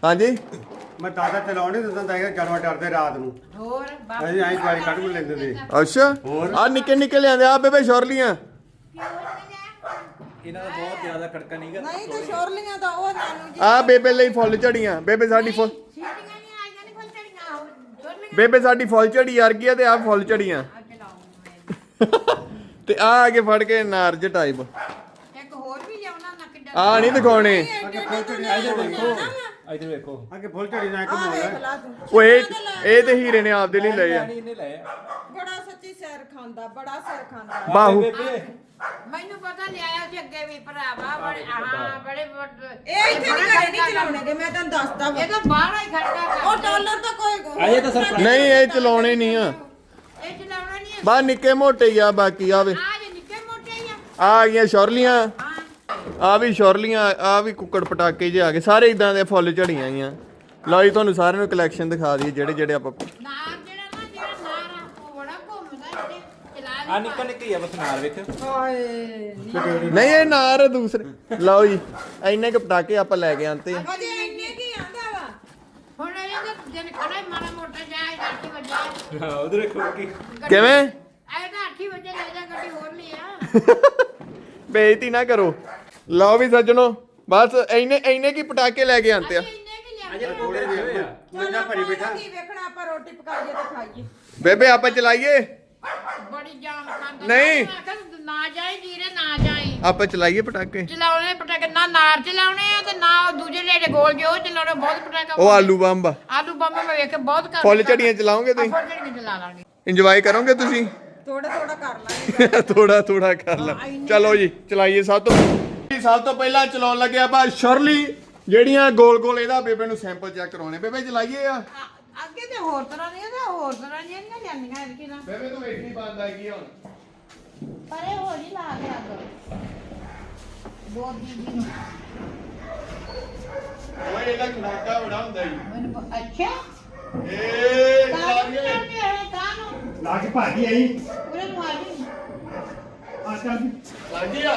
ਹਾਂਜੀ? ਮੈਂ ਦਾਦਾ ਚਲਾਉਣੇ ਦਿੰਦਾ ਤਾਂ ਹੈਗਾ ਜਨਵਾ ਡਰਦੇ ਰਾਤ ਨੂੰ। ਹੋਰ ਬਾਪ। ਅਸੀਂ ਐਂ ਗਾੜੀ ਕੱਢ ਕੇ ਲੈਂਦੇ ਸੀ। ਅੱਛਾ। ਆ ਨਿੱਕੇ ਨਿੱਕੇ ਲਿਆਂਦੇ ਆ ਬੇਬੇ ਸ਼ੌਰਲੀਆਂ। ਇਹਨਾਂ ਦਾ ਬਹੁਤ ਜ਼ਿਆਦਾ ਖੜਕਾ ਨਹੀਂਗਾ ਨਹੀਂ ਤੇ ਸ਼ੋਰਲੀਆਂ ਤਾਂ ਉਹ ਨਾਨੂ ਜੀ ਆ ਬੇਬੇ ਲਈ ਫੁੱਲ ਝੜੀਆਂ। ਬੇਬੇ ਸਾਡੀ ਫੁੱਲ ਸੀਟੀਆਂ ਨਹੀਂ ਆਈਆਂ ਨਹੀਂ ਫਲਟੜੀਆਂ ਜੋਰ ਲਈ ਬੇਬੇ ਸਾਡੀ ਫੁੱਲ ਝੜੀ ਯਾਰ ਕੀ ਆ ਤੇ ਆ ਫੁੱਲ ਝੜੀਆਂ। ਤੇ ਆ ਆ ਕੇ ਫੜ ਕੇ ਨਾਰਜ ਟਾਈਪ ਇੱਕ ਹੋਰ ਵੀ ਲਿਆਉਣਾ ਨਾ ਕਿੱਡਾ ਆ ਨਹੀਂ ਦਿਖਾਉਣੇ। ਇਧਰ ਵੇਖੋ ਅੱਗੇ ਫੁੱਲ ਝੜੀ ਨਾਲ ਇੱਕ ਮੋੜ ਹੈ। ਲਾ ਤੂੰ ਓਏ ਇਹ ਤੇ ਹੀਰੇ ਨੇ ਆਪਦੇ ਲਈ ਲਏ ਆ ਨਹੀਂ ਇਹਨੇ ਲਏ ਆ। ਬੜਾ ਸੱਚੀ ਸਿਰ ਖਾਂਦਾ ਬੜਾ ਸਿਰ ਖਾਂਦਾ। ਬਾਹੂ। ਬੇਬੇ ਮੈਨੂੰ ਪਤਾ ਲਿਆਇਆ ਸੀ ਅੱਗੇ ਵੀ ਭਰਾਵਾ ਬੜੇ ਹਾਂ ਬੜੇ ਵੱਡ- ਇਹ ਇੱਥੇ ਨਹੀਂ ਘਰੇ ਨਹੀਂ ਚਲਾਉਣੇਗੇ ਮੈਂ ਤੈਨੂੰ ਦੱਸਦਾ ਵਾ। ਇਹ ਤਾਂ ਬਾਹਰ ਹੀ ਖੜਕਾ ਉਹ ਕਰ ਡਾਲਰ ਤਾਂ ਕੋਈ ਅਜੇ ਤਾਂ ਸਰਪ੍ਰਾਈਜ਼ ਨਹੀਂ ਇਹ ਚਲਾਉਣੇ ਨਹੀਂ ਆ। ਇਹ ਚਲਾਉਣਾ ਨਹੀਂ ਹੈ। ਬਾ ਨਿੱਕੇ ਮੋਟੇ ਹੀ ਆ ਬਾਕੀ ਆਵੇ ਆ ਜੇ ਨਿੱਕੇ ਮੋਟੇ ਹੀ ਆ। ਆ ਗਈਆਂ ਸ਼ੌਰਲੀਆਂ। ਹਾਂ। ਆ ਵੀ ਸ਼ੌਰਲੀਆਂ ਆ ਵੀ ਕੁੱਕੜ ਪਟਾਕੇ ਜੇ ਆ ਗਏ। ਸਾਰੇ ਇਦਾਂ ਦੇ ਫੁੱਲ ਝੜੀਆਂ ਆਈਆਂ। ਲਓ ਜੀ ਤੁਹਾਨੂੰ ਸਾਰਿਆਂ ਨੂੰ ਕਲੈਕਸ਼ਨ ਦਿਖਾ ਦਈਏ ਜਿਹੜੇ ਜਿਹੜੇ ਆਪਾਂ ਨਾ ਜਿਹੜਾ ਨਾਰ ਆ ਉਹ ਬੜਾ ਘੁੰਮਦਾ ਇੱਥੇ ਚਲਾ ਆ ਨਿੱਕਾ ਨਿੱਕਾ ਹੀ ਆ ਬਸ ਨਾਲ ਵੇਖ ਹਾਏ। ਨਹੀਂ ਇਹ ਨਾਰ ਦੂਸਰੇ। ਲਓ ਜੀ ਇੰਨੇ ਕੁ ਪਟਾਕੇ ਆਪਾਂ ਲੈ ਕੇ ਆਂਤੇ ਆ। ਅਜੇ ਇੰਨੇ ਕੀ ਆਂਦਾ ਵਾ? ਹੁਣ ਇਹ ਤਾਂ ਦਿਨ ਖੜਾ ਹੀ ਮਾੜਾ ਮੋਟਾ ਜਾਏ ਅੱਠੀ ਵਜੇ ਹਾਂ ਉਧਰ ਵੇਖੋ ਕੀ ਕਿਵੇਂ? ਆਏ ਤਾਂ ਅੱਠੀ ਵਜੇ ਲੈ ਜਾ ਗੱਡੀ ਹੋਰ ਲਈ ਆ। ਬੇਇੱਜ਼ਤੀ ਨਾ ਕਰੋ। ਲਓ ਵੀ ਸੱਜਣੋ ਬਸ ਇੰਨੇ ਇੰਨੇ ਕੀ ਪਟਾਕੇ ਲੈ ਕੇ ਆਂਤੇ ਆ। ਇੰਨੇ ਕਿ ਲਿਆ ਅਜੇ ਥੋੜੇ ਜਿਹੇ ਹੋਏ ਆ। ਚੱਲ ਆਪਾਂ ਇਹਦਾ ਕੀ ਵੇਖਣਾ ਆਪਾਂ ਰੋਟੀ ਪਕਾਈਏ ਤੇ ਖਾਈਏ। ਬੇਬੇ ਆਪਾਂ ਚਲਾਈਏ। ਬੜੀ ਜਾਨ ਖਾਂਦਾ। ਨਹੀਂ। ਮੈਂ ਆਖਿਆ ਨਾ ਜਾਈ ਜੀਰੇ ਨਾ ਜਾਈ। ਆਪਾਂ ਚਲਾਈਏ ਪਟਾਕੇ। ਚਲਾਉਣੇ ਪਟਾਕੇ ਨਾ ਨਾਰ ਚਲਾਉਣੇ ਆ ਤੇ ਨਾ ਉਹ ਦੂਜੇ ਜਿਹੜੇ ਗੋਲ ਜੋ ਚਲਾਉਣੇ ਬਹੁਤ ਪਟਾਕਾ। ਉਹ ਆਲੂ ਬੰਬ ਆ। ਆਲੂ ਬੰਬ ਮੈਂ ਵੇਖ ਕੇ ਬਹੁਤ ਕਰ ਫੁੱਲ ਝੜੀਆਂ ਚਲਾਓਗੇ ਤੁਸੀਂ? ਫੁੱਲ ਝੜੀਆਂ ਚਲਾ ਲਾਂਗੇ। ਇੰਜੋਏ ਕਰੋਗੇ ਤੁਸੀਂ? ਥੋੜਾ ਥੋੜਾ ਕਰ ਲਾਂਗੇ। (laughs) ਥੋੜਾ ਥੋੜਾ ਕਰ ਲਾ। ਚਲੋ ਜੀ ਚਲਾਈਏ ਸਭ ਤੋਂ। ਸਭ ਤੋਂ ਪਹਿਲਾਂ ਚਲਾਉਣ ਲੱਗੇ ਆਪਾਂ ਸ਼ਰਲੀ ਜਿਹੜੀਆਂ ਗੋਲ ਗੋਲ ਇਹਦਾ ਬੇਬੇ ਨੂੰ ਸੈਂਪਲ ਚੈੱਕ ਕਰਾਉਣੇ। ਬੇਬੇ ਚਲਾਈਏ ਆ। ਅੱਗੇ ਤੇ ਹੋਰ ਤਰ੍ਹਾਂ ਦੀਆਂ ਤੇ ਹੋਰ ਤਰ੍ਹਾਂ ਦੀਆਂ ਨਹੀਂ ਜਾਂਦੀਆਂ ਇਹ ਕਿਨਾਂ ਬੇਬੇ ਤੂੰ ਵੇਖੀ ਬੰਦ ਆ ਗਈ ਹੁਣ। ਪਰੇ ਹੋ ਜੀ ਲਾ ਕੇ ਅੱਗ ਦੋ ਦੀਦੀ ਨੂੰ ਓਏ ਇਹਦਾ ਖੜਾਕਾ ਬੜਾ ਹੁੰਦਾ ਜੀ। ਮੈਨੂੰ ਅੱਛਾ? ਏ ਕਾਹਨੂੰ ਚੜ੍ਹਦੇ ਹੈ ਕਾਹਨੂੰ? ਲਾ ਕੇ ਭਾਜੀ ਆਈ। ਪੂਰੇ ਨੂੰ ਆ ਜੀ। ਆ ਚੱਲ ਲੱਗੀ ਆ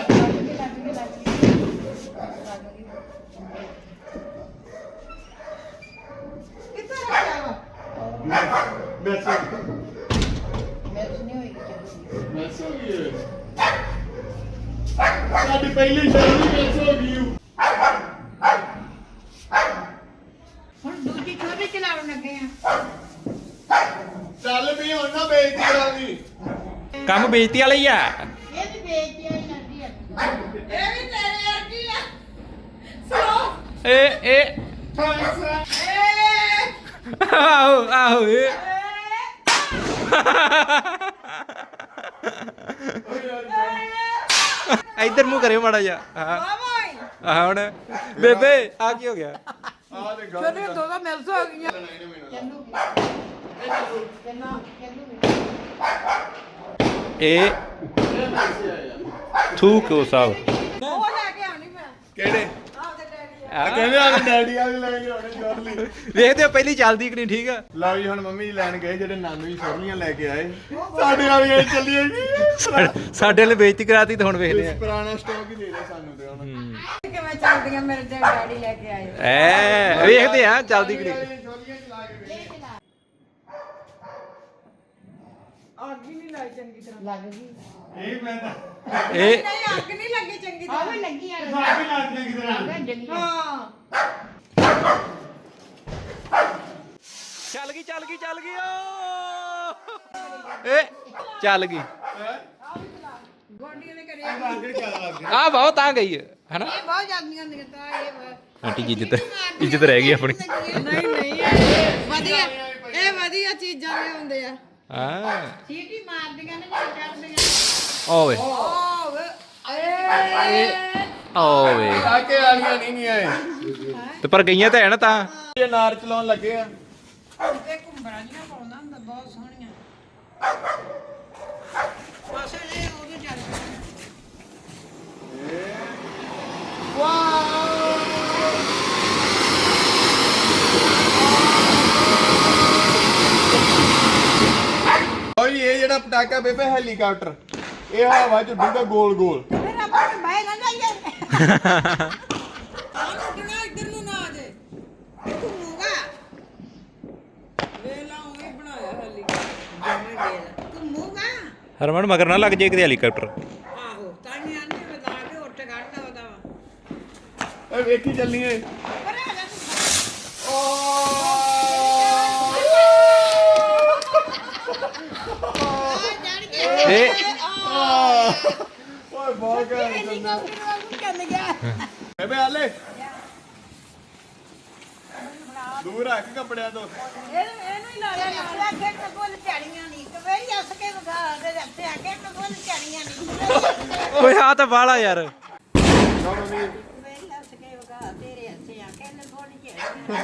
ਕਿੱਥੇ ਰੱਖਿਆ ਵਾ ਮੈਸ ਮੈਚ ਨਹੀਂ ਹੋਈ ਚੱਲੂਗੀ ਮਿਸ ਹੋ ਗਈ। ਸਾਡੀ ਪਹਿਲੀ ਸ਼ਰਲੀ ਮਿਸ ਹੋ ਗਈ। ਹੁਣ ਦੂਜੀ ਛੋਟੀ ਚਲਾਉਣ ਲੱਗੇ ਆ ਚੱਲ ਵੀ ਹੁਣ ਨਾ ਬੇਇੱਜ਼ਤੀ ਕਰਾਂਗੀ ਕੰਮ ਬੇਇੱਜ਼ਤੀ ਵਾਲਾ ਹੀ ਆ ਇਹ ਵੀ ਬੇਇੱਜ਼ਤੀ ਆਈ ਲੱਗਦੀ ਆ ਇਹ ਵੀ ਤੇਰੇ ਵਰਗੀ ਆ ਸਲੋ ਏ ਏ ਆਹੋ ਆਹੋ। ਏ ਇੱਧਰ ਮੂੰਹ ਕਰਿਓ ਮਾੜਾ ਜਿਹਾ। ਹਾਂ ਆਹ ਹੁਣ ਬੇਬੇ ਆ ਕੀ ਹੋ ਗਿਆ? ਆ ਦੇ ਗੱਲ ਚਲੋ ਦੋ ਦੋ ਮਿਲਸ ਹੋ ਗਈਆਂ। ਇਹ ਥੂਕ ਉਹ ਸਾਹਿਬ ਉਹ ਲੈ ਕੇ ਆਉਣੀ ਮੈਂ। ਕਿਹੜੇ? ਆ ਕਹਿੰਦੇ ਆ ਡੈਡੀ ਵਾਲੇ ਲੈ ਕੇ ਆਉਣੇ ਸ਼ਰਲੀ ਵੇਖਦੇ ਹੋ ਪਹਿਲੀ ਚੱਲਦੀ ਕਿ ਨਹੀਂ ਠੀਕ ਆ? ਲਓ ਜੀ ਹੁਣ ਮੰਮੀ ਜੀ ਲੈਣ ਗਏ ਜਿਹੜੇ ਨਾਨੂ ਜੀ ਸ਼ਰਲੀਆਂ ਲੈ ਕੇ ਆਏ। ਸਾਡੇ ਵਾਲੀਆਂ ਚੱਲੀਆਂ ਜੀ ਸਾਡੇ- ਵਾਲੇ ਬੇਇੱਜ਼ਤੀ ਕਰਾਤੀ ਤੇ ਹੁਣ ਵੇਖਦੇ ਆ। ਪੁਰਾਣਾ ਸਟਾਕ ਹੀ ਦੇ ਦੇ ਸਾਨੂੰ ਤੇ ਹੁਣ। ਕਿਵੇਂ ਚੱਲਦੀਆਂ ਮੇਰੇ ਡੈਡੀ ਲੈ ਕੇ ਆਏ? ਐ ਵੇਖਦੇ ਆ ਚੱਲਦੀ ਕਿ ਨਹੀਂ। ਸ਼ਰਲੀਆਂ ਚਲਾ ਕੇ ਵੇਖ। ਅੱਗ ਹੀ ਨਹੀਂ ਲਾਈ ਚੰਗੀ ਤਰ੍ਹਾਂ। ਲੱਗ ਗਈ। ਇਹ ਮੈਂ ਤਾਂ ਇਹ ਨਹੀਂ ਅੱਗ ਨਹੀਂ ਲੱਗੀ ਚੰਗੀ ਆ ਤਰ੍ਹਾਂ। ਵੀ ਲੱਗੀ ਆ ਸਾਡੀ ਲੱਗ ਜਾਂਦੀ ਕਿਦਾਂ ਜੰਗੀ। ਹਾਂ। ਚੱਲ ਗਈ ਚੱਲ ਗਈ ਚੱਲ ਗਈ ਓ! ਏ ਚੱਲ ਗਈ। ਗੋਡੀਆਂ ਲੱਗ ਗਿਆ ਆ ਬਹੁਤ ਆ ਗਈ। ਹੈ ਹਨਾ? ਇਹ ਬਹੁਤ ਜਾਂਦੀਆਂ ਹੁੰਦੀਆਂ ਤਾਂ ਇਹ ਆਂਟੀ ਜੀ ਇੱਜ਼ਤ ਇੱਜ਼ਤ ਰਹਿ ਗਈ ਆਪਣੀ। ਨਹੀਂ ਨਹੀਂ ਇਹ ਵਧੀਆ ਇਹ ਵਧੀਆ ਚੀਜ਼ਾਂ ਲਿਆਉਂਦੇ ਆ। ਹਾਂ ਸੀਟੀ ਮਾਰਦੀਆਂ ਨੇ ਜਦੋਂ ਚੜਦੀਆਂ ਓਵੇ। ਓਹ ਓਵੇ। ਕਾਕੇ ਵਾਲੀਆਂ ਨਹੀਂ ਗਈਆਂ ਇਹ ਤੇ ਪਰ ਗਈਆਂ ਤਾਂ ਹੈ ਨਾ ਤਾਂ। ਇਹ ਨਾਰ ਚਲਾਉਣ ਲੱਗੇ ਆ। ਤੇ ਘੁੰਮਰਾਂ ਜੀਆਂ ਪਾਉਂਦਾ ਹੁੰਦਾ ਬਹੁਤ ਸੋਹਣੀਆਂ। ਪਾਸੇ ਨੇ ਉਹਦੇ ਚੱਲ। ਓਏ ਇਹ ਜਿਹੜਾ ਪਟਾਕਾ ਬੇਬੇ ਹੈਲੀਕਾਪਟਰ। ਇਹ ਹਵਾ ਚ ਉੱਡੂਗਾ ਗੋਲ ਗੋਲ ਫਿਰ ਆਪਾਂ ਨੂੰ ਬਹਿ ਨਾ ਜਾਈਏ। ਆਹ ਉੱਡਣਾ ਇੱਧਰ ਨੂੰ ਨਾ ਆ ਜੇ। ਘੁੰਮੂਗਾ ਵੇਲਾ ਉਹੀ ਬਣਾਇਆ ਹਾਲੀ ਜਿਵੇਂ ਵੇਲਾ ਘੁੰਮੂਗਾ ਹਰਮਨ ਮਗਰ ਨਾ ਲੱਗ ਜੇ ਕਿਤੇ ਹੈਲੀਕਾਪਟਰ। ਆਹੋ ਤਾਂ ਹੀ ਆਨੇ ਬਤਾ ਕੇ ਉੱਠ ਕੱਢਦਾ ਉਹਦਾ। ਵਾ ਓਏ ਵੇਖੀ ਚੱਲੀਏ। ਪਰ ਆ ਜਾ ਤੂੰ। ਆ ਜਾਣ ਕੇ ਇਹ ਓਏ ਬਹੁਤ ਗਿਆ ਬੇਬੇ ਆਲੇ ਦੂਰ ਰੱਖ ਕੱਪੜਿਆਂ ਤੋਂ। ਇਹਨੂੰ ਇਹਨੂੰ ਹੀ ਲਾ ਲਿਆ ਨਾਲ ਅੱਗੇ ਤੇ ਬੋਲ ਝਾੜੀਆਂ ਨਹੀਂ ਕਵੇਰੀ ਹੱਸ ਕੇ ਵਿਖਾ ਦੇ ਰੱਤੇ ਅੱਗੇ ਤੇ ਬੋਲ ਝਾੜੀਆਂ ਨਹੀਂ ਓਏ ਆ ਤਾਂ ਬਾਲਾ ਯਾਰ।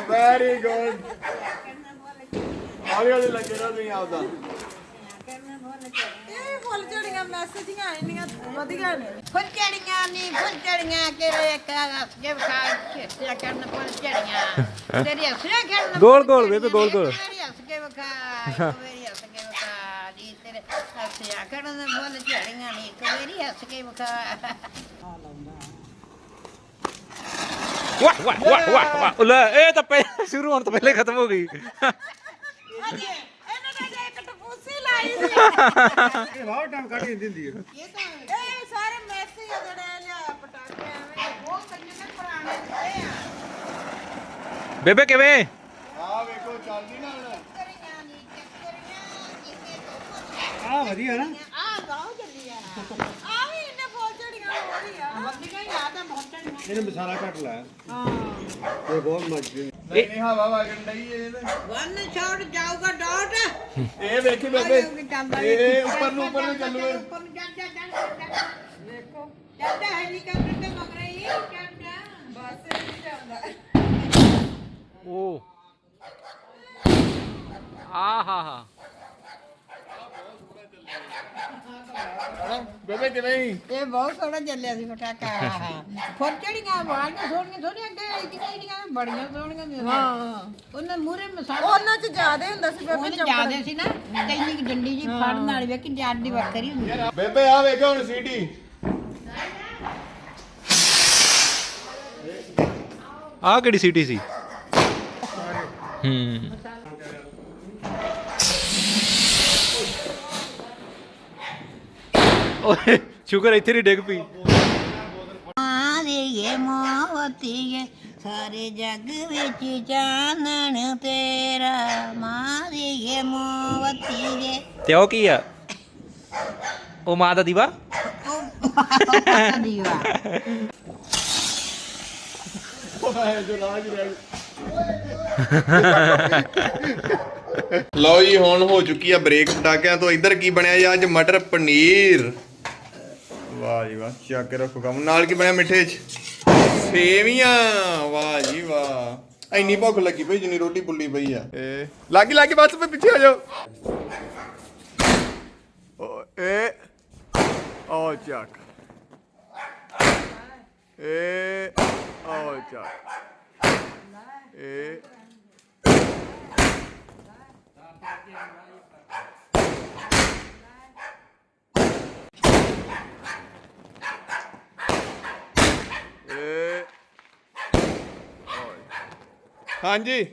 ਵੈਰੀ ਗੁੱਡ ਹੌਲੀ ਹੌਲੀ ਲੱਗੇ ਰਹੋ ਤੁਸੀਂ ਆਪਦਾ। ਮੈਸੇਜੀਆਂ ਇੰਨੀਆਂ ਵਧੀਆ ਨੇ। ਨਹੀਂ ਵਿਖਾ ਖੇਤਿਆ ਕਰਨ ਤੇਰੀ ਕਰਨ ਗੋਲ ਗੋਲ ਬੇਬੇ, ਗੋਲ ਗੋਲ। ਤੇਰੀ ਹੱਸ ਕੇ ਵਿਖਾ ਮੇਰੀ ਹੱਸ ਕੇ ਵਿਖਾ (laughs) ਜੀ ਤੇਰੇ ਹੱਸਿਆ ਕਰਨ ਫੁੱਲ ਝੜੀਆਂ ਨਹੀਂ ਮੇਰੀ ਹੱਸ ਕੇ ਵਿਖਾ। ਵਾਹ ਵਾਹ ਵਾਹ ਵਾਹ ਵਾਹ ਲੈ ਇਹ ਤਾਂ ਪਹਿਲਾਂ ਸ਼ੁਰੂ ਹੋਣ ਤੋਂ ਪਹਿਲੇ ਖਤਮ ਹੋ ਗਈ। ਅਜੇ ਇਹਨਾਂ ਨੇ ਜੇ ਇੱਕ ਟਪੂਸੀ ਲਾਈ ਸੀ ਇਹ ਬਹੁਤ ਟਾਈਮ ਕੱਢ ਦਿੰਦੀ ਹੁੰਦੀ ਹੈ ਇਹ ਤਾਂ ਇਹ ਸਾਰੇ ਮੈਸੇਜ ਆ ਜਿਹੜੇ ਲਿਆ ਪਟਾਕੇ ਐਵੇਂ ਉਹ ਕੰਨੇ ਨੇ ਪੁਰਾਣੇ ਆ। ਬੇਬੇ ਕਿਵੇਂ? ਆ ਵੇਖੋ ਚੱਲਦੀ ਨਾ ਹੁਣ ਕਰੀਆਂ ਨਹੀਂ ਚੱਕਰੀਆਂ ਜਿੱਕੇ ਤੋਂ ਆ। ਵਧੀਆ ਨਾ। ਆ ਗਾਉ ਚੱਲੀ ਆ। ਆ ਵੀ ਇੰਨੇ ਫੁੱਲ ਝੜੀਆਂ ਹੋ ਰਹੀ ਬੱਦੀਆਂ ਹੀ ਆ ਤਾਂ ਬਹੁਤ ਇਹਨੇ ਮਸਾਲਾ ਘੱਟ ਲਾਇਆ। ਹਾਂ। ਇਹ ਬਹੁਤ ਮਜ਼ੇ ਨਹੀਂ ਨਹੀਂ ਹਵਾ ਵਗਣ ਡਈ ਇਹ ਤੇ ਵਨ ਸ਼ਾਟ ਜਾਊਗਾ ਡਾਟ ਇਹ ਵੇਖੀ ਬੇਬੇ ਇਹ ਉੱਪਰ ਨੂੰ ਉੱਪਰ ਨੂੰ ਚੱਲੂਗਾ ਉੱਪਰ ਨੂੰ ਚੱਲ ਜਾ ਚੱਲ ਜਾ ਵੇਖੋ ਚੱਲ ਜਾ ਹੈਲੀਕਾਪਟਰ ਤੇ ਮਗਰੇ ਹੀ ਚੱਲ ਜਾ ਬਸ ਇਹ ਨਹੀਂ ਚੱਲਦਾ ਉਹ ਆ ਹਾ ਬੇਬੇ ਕਿਵੇਂ ਹੀ ਇਹ ਬਹੁਤ ਸੋਹਣਾ ਚੱਲਿਆ ਸੀ ਪਟਾਕਾ। ਫੁੱਲ ਚੜੀਆਂ ਵਾਲੀਆਂ ਸੋਹਣੀਆਂ ਸੋਹਣੀਆਂ ਅੱਗੇ ਆਈਆਂ ਜਿਹੜੀਆਂ ਬੜੀਆਂ ਸੋਹਣੀਆਂ ਨੇ। ਹਾਂ। ਉਹਨਾਂ ਮੂਰੇ ਮਸਾਲਾ ਉਹਨਾਂ ਚ ਜ਼ਿਆਦੇ ਹੁੰਦਾ ਸੀ ਬੇਬੇ ਉਹਨੇ ਜਿਆਦੇ ਸੀ ਨਾ ਇੱਕ ਡੰਡੀ ਜੀ ਫੜਨ ਵਾਲੀ ਵੇਖੀ ਜੱਟ ਦੀ ਵੱਖਰੀ ਹੁੰਦੀ। ਬੇਬੇ ਆ ਵੇਖੋ ਹੁਣ ਸੀਟੀ ਆ ਕਿਹੜੀ ਸਿਟੀ ਸੀ? ਹੂੰ। ਓਏ ਸ਼ੁਕਰ ਇੱਥੇ ਨਹੀਂ ਡਿੱਗ ਪਈ। ਮਾਰੀਏ ਮੋਵਤੀਏ ਸਾਰੇ ਜੱਗ ਵਿੱਚ ਚਾਨਣ ਤੇਰਾ। ਮਾਰੀਏ ਮੋਵਤੀਏ ਤੇ ਉਹ ਕੀ ਆ? ਉਹ ਮਾਂ ਦਾ ਦੀਵਾ? ਦੀਵਾ। ਲਓ ਜੀ ਹੁਣ ਹੋ ਚੁੱਕੀ ਆ ਬ੍ਰੇਕ ਪਟਾਕਿਆਂ ਤੋਂ। ਇੱਧਰ ਕੀ ਬਣਿਆ ਜੀ? ਅੱਜ ਮਟਰ ਪਨੀਰ। ਵਾਹ ਜੀ ਵਾਹ, ਚੱਕ ਕੇ ਰੱਖੋ ਕੰਮ। ਨਾਲ ਕੀ ਬਣਿਆ ਮਿੱਠੇ 'ਚ? ਸੇਵੀਆਂ। ਵਾਹ ਜੀ ਵਾਹ। ਇੰਨੀ ਭੁੱਖ ਲੱਗੀ ਪਈ ਜਿੰਨੀ ਰੋਟੀ ਪੁੱਲੀ ਪਈ ਆ। ਏ, ਲਾਗੀ ਲਾਗੀ, ਬਸ ਮੈਂ ਪਿੱਛੇ ਆ ਜਾਓ। ਓ, ਏ, ਓ, ਚੱਕ। ਏ, ਓ, ਚੱਕ। ਏ। ਹਾਂਜੀ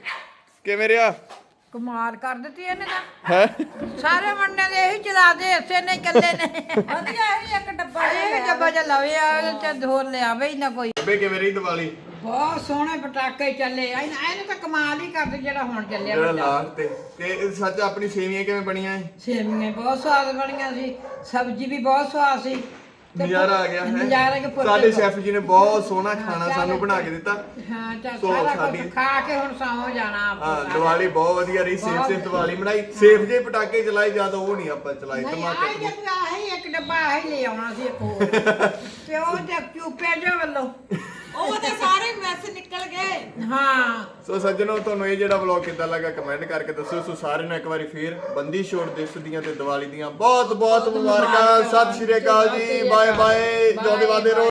ਕਿਵੇਂ ਰਿਹਾ? ਕਮਾਲ ਕਰ ਦਿੱਤੀ ਇਹਨੇ ਤਾਂ। ਹੈ? ਸਾਰੇ ਮੰਨੇ ਦੇ ਇਹੀ ਚਲਾ ਦੇ ਇਸੇ ਨੇ ਇਕੱਲੇ ਨੇ। ਵਧੀਆ ਇਹ ਇੱਕ ਡੱਬਾ ਜਿਹਾ ਇਹ ਡੱਬਾ ਚ ਲਵੇ ਆ ਤੇ ਹੋਰ ਲਿਆਵੇ ਹੀ ਨਾ ਕੋਈ। ਬੇ ਕਿਵੇਂ ਰਹੀ ਦੀਵਾਲੀ? ਬਹੁਤ ਸੋਹਣੇ ਪਟਾਕੇ ਚੱਲੇ ਇਹਨੇ ਇਹਨੇ ਤਾਂ ਕਮਾਲ ਹੀ ਕਰਦੇ ਜਿਹੜਾ ਹੁਣ ਚੱਲਿਆ ਜਿਹੜਾ ਲਾਸਟ ਤੇ। ਤੇ ਇਹ ਸੱਚ ਆਪਣੀ ਸੇਵੀਆਂ ਕਿਵੇਂ ਬਣੀਆਂ ਸੇਵੀਆਂ ਬਹੁਤ ਸਵਾਦ ਬਣੀਆਂ ਸੀ। ਸਬਜ਼ੀ ਵੀ ਬਹੁਤ ਸਵਾਦ ਸੀ। ਨਜ਼ਾਰਾ ਆ ਗਿਆ ਹੈ? ਨਜ਼ਾਰਾ ਕਿ ਪੁੱਛ ਸਾਡੇ। ਸ਼ੈਫ ਜੀ ਨੇ ਬਹੁਤ ਸੋਹਣਾ ਖਾਣਾ ਸਾਨੂੰ ਬਣਾ ਕੇ ਦਿੱਤਾ। ਹਾਂ ਸੋ ਸਾਰਾ ਸਾਡੀ- ਕੁਝ ਖਾ ਕੇ ਹੁਣ ਸੌਂ ਜਾਣਾ ਆਪਾਂ ਹਾਂ ਸਾਰਿਆਂ ਦੀਵਾਲੀ ਬਹੁਤ ਵਧੀਆ ਰਹੀ ਸੇਫ ਬਹੁਤ ਸੇਫ ਦੀਵਾਲੀ ਬਣਾਈ ਸੇਫ ਜੇ ਪਟਾਕੇ ਚਲਾਏ ਜਦ ਉਹ ਨਹੀਂ ਆਪਾਂ ਚਲਾਏ ਨਹੀਂ ਧਮਾਕੇ ਆਈ ਜਦ ਆਹੀ ਇੱਕ ਡੱਬਾ ਆਹੀ ਲੈ ਆਉਣਾ ਸੀ ਇੱਕ ਹੋਰ। (laughs) ਤੇ ਉਹ ਤੇ ਚੂਪੇ ਜੋ ਵੱਲੋਂ। ਉਹ ਤੇ ਸਾਰੇ ਮੈਸ ਨਿਕਲ ਗਏ। ਹਾਂ। ਸੋ ਸੱਜਣੋ ਤੁਹਾਨੂੰ ਇਹ ਜਿਹੜਾ ਵਲੌਗ ਕਿੱਦਾਂ ਲੱਗਾ ਕਮੈਂਟ ਕਰਕੇ ਦੱਸਿਓ। ਸੋ ਸਾਰਿਆਂ ਨੂੰ ਇੱਕ ਵਾਰੀ ਫੇਰ ਬੰਦੀ ਛੋੜ ਦਿਵਸ ਦੀਆਂ ਤੇ ਦੀਵਾਲੀ ਦੀਆਂ ਬਹੁਤ ਬਹੁਤ ਮੁਬਾਰਕਾਂ। ਸਤਿ ਸ਼੍ਰੀ ਅਕਾਲ ਜੀ। ਬਾਏ ਬਾਏ ਜੋਦੇ ਵਾਦੇ ਰਹੋ।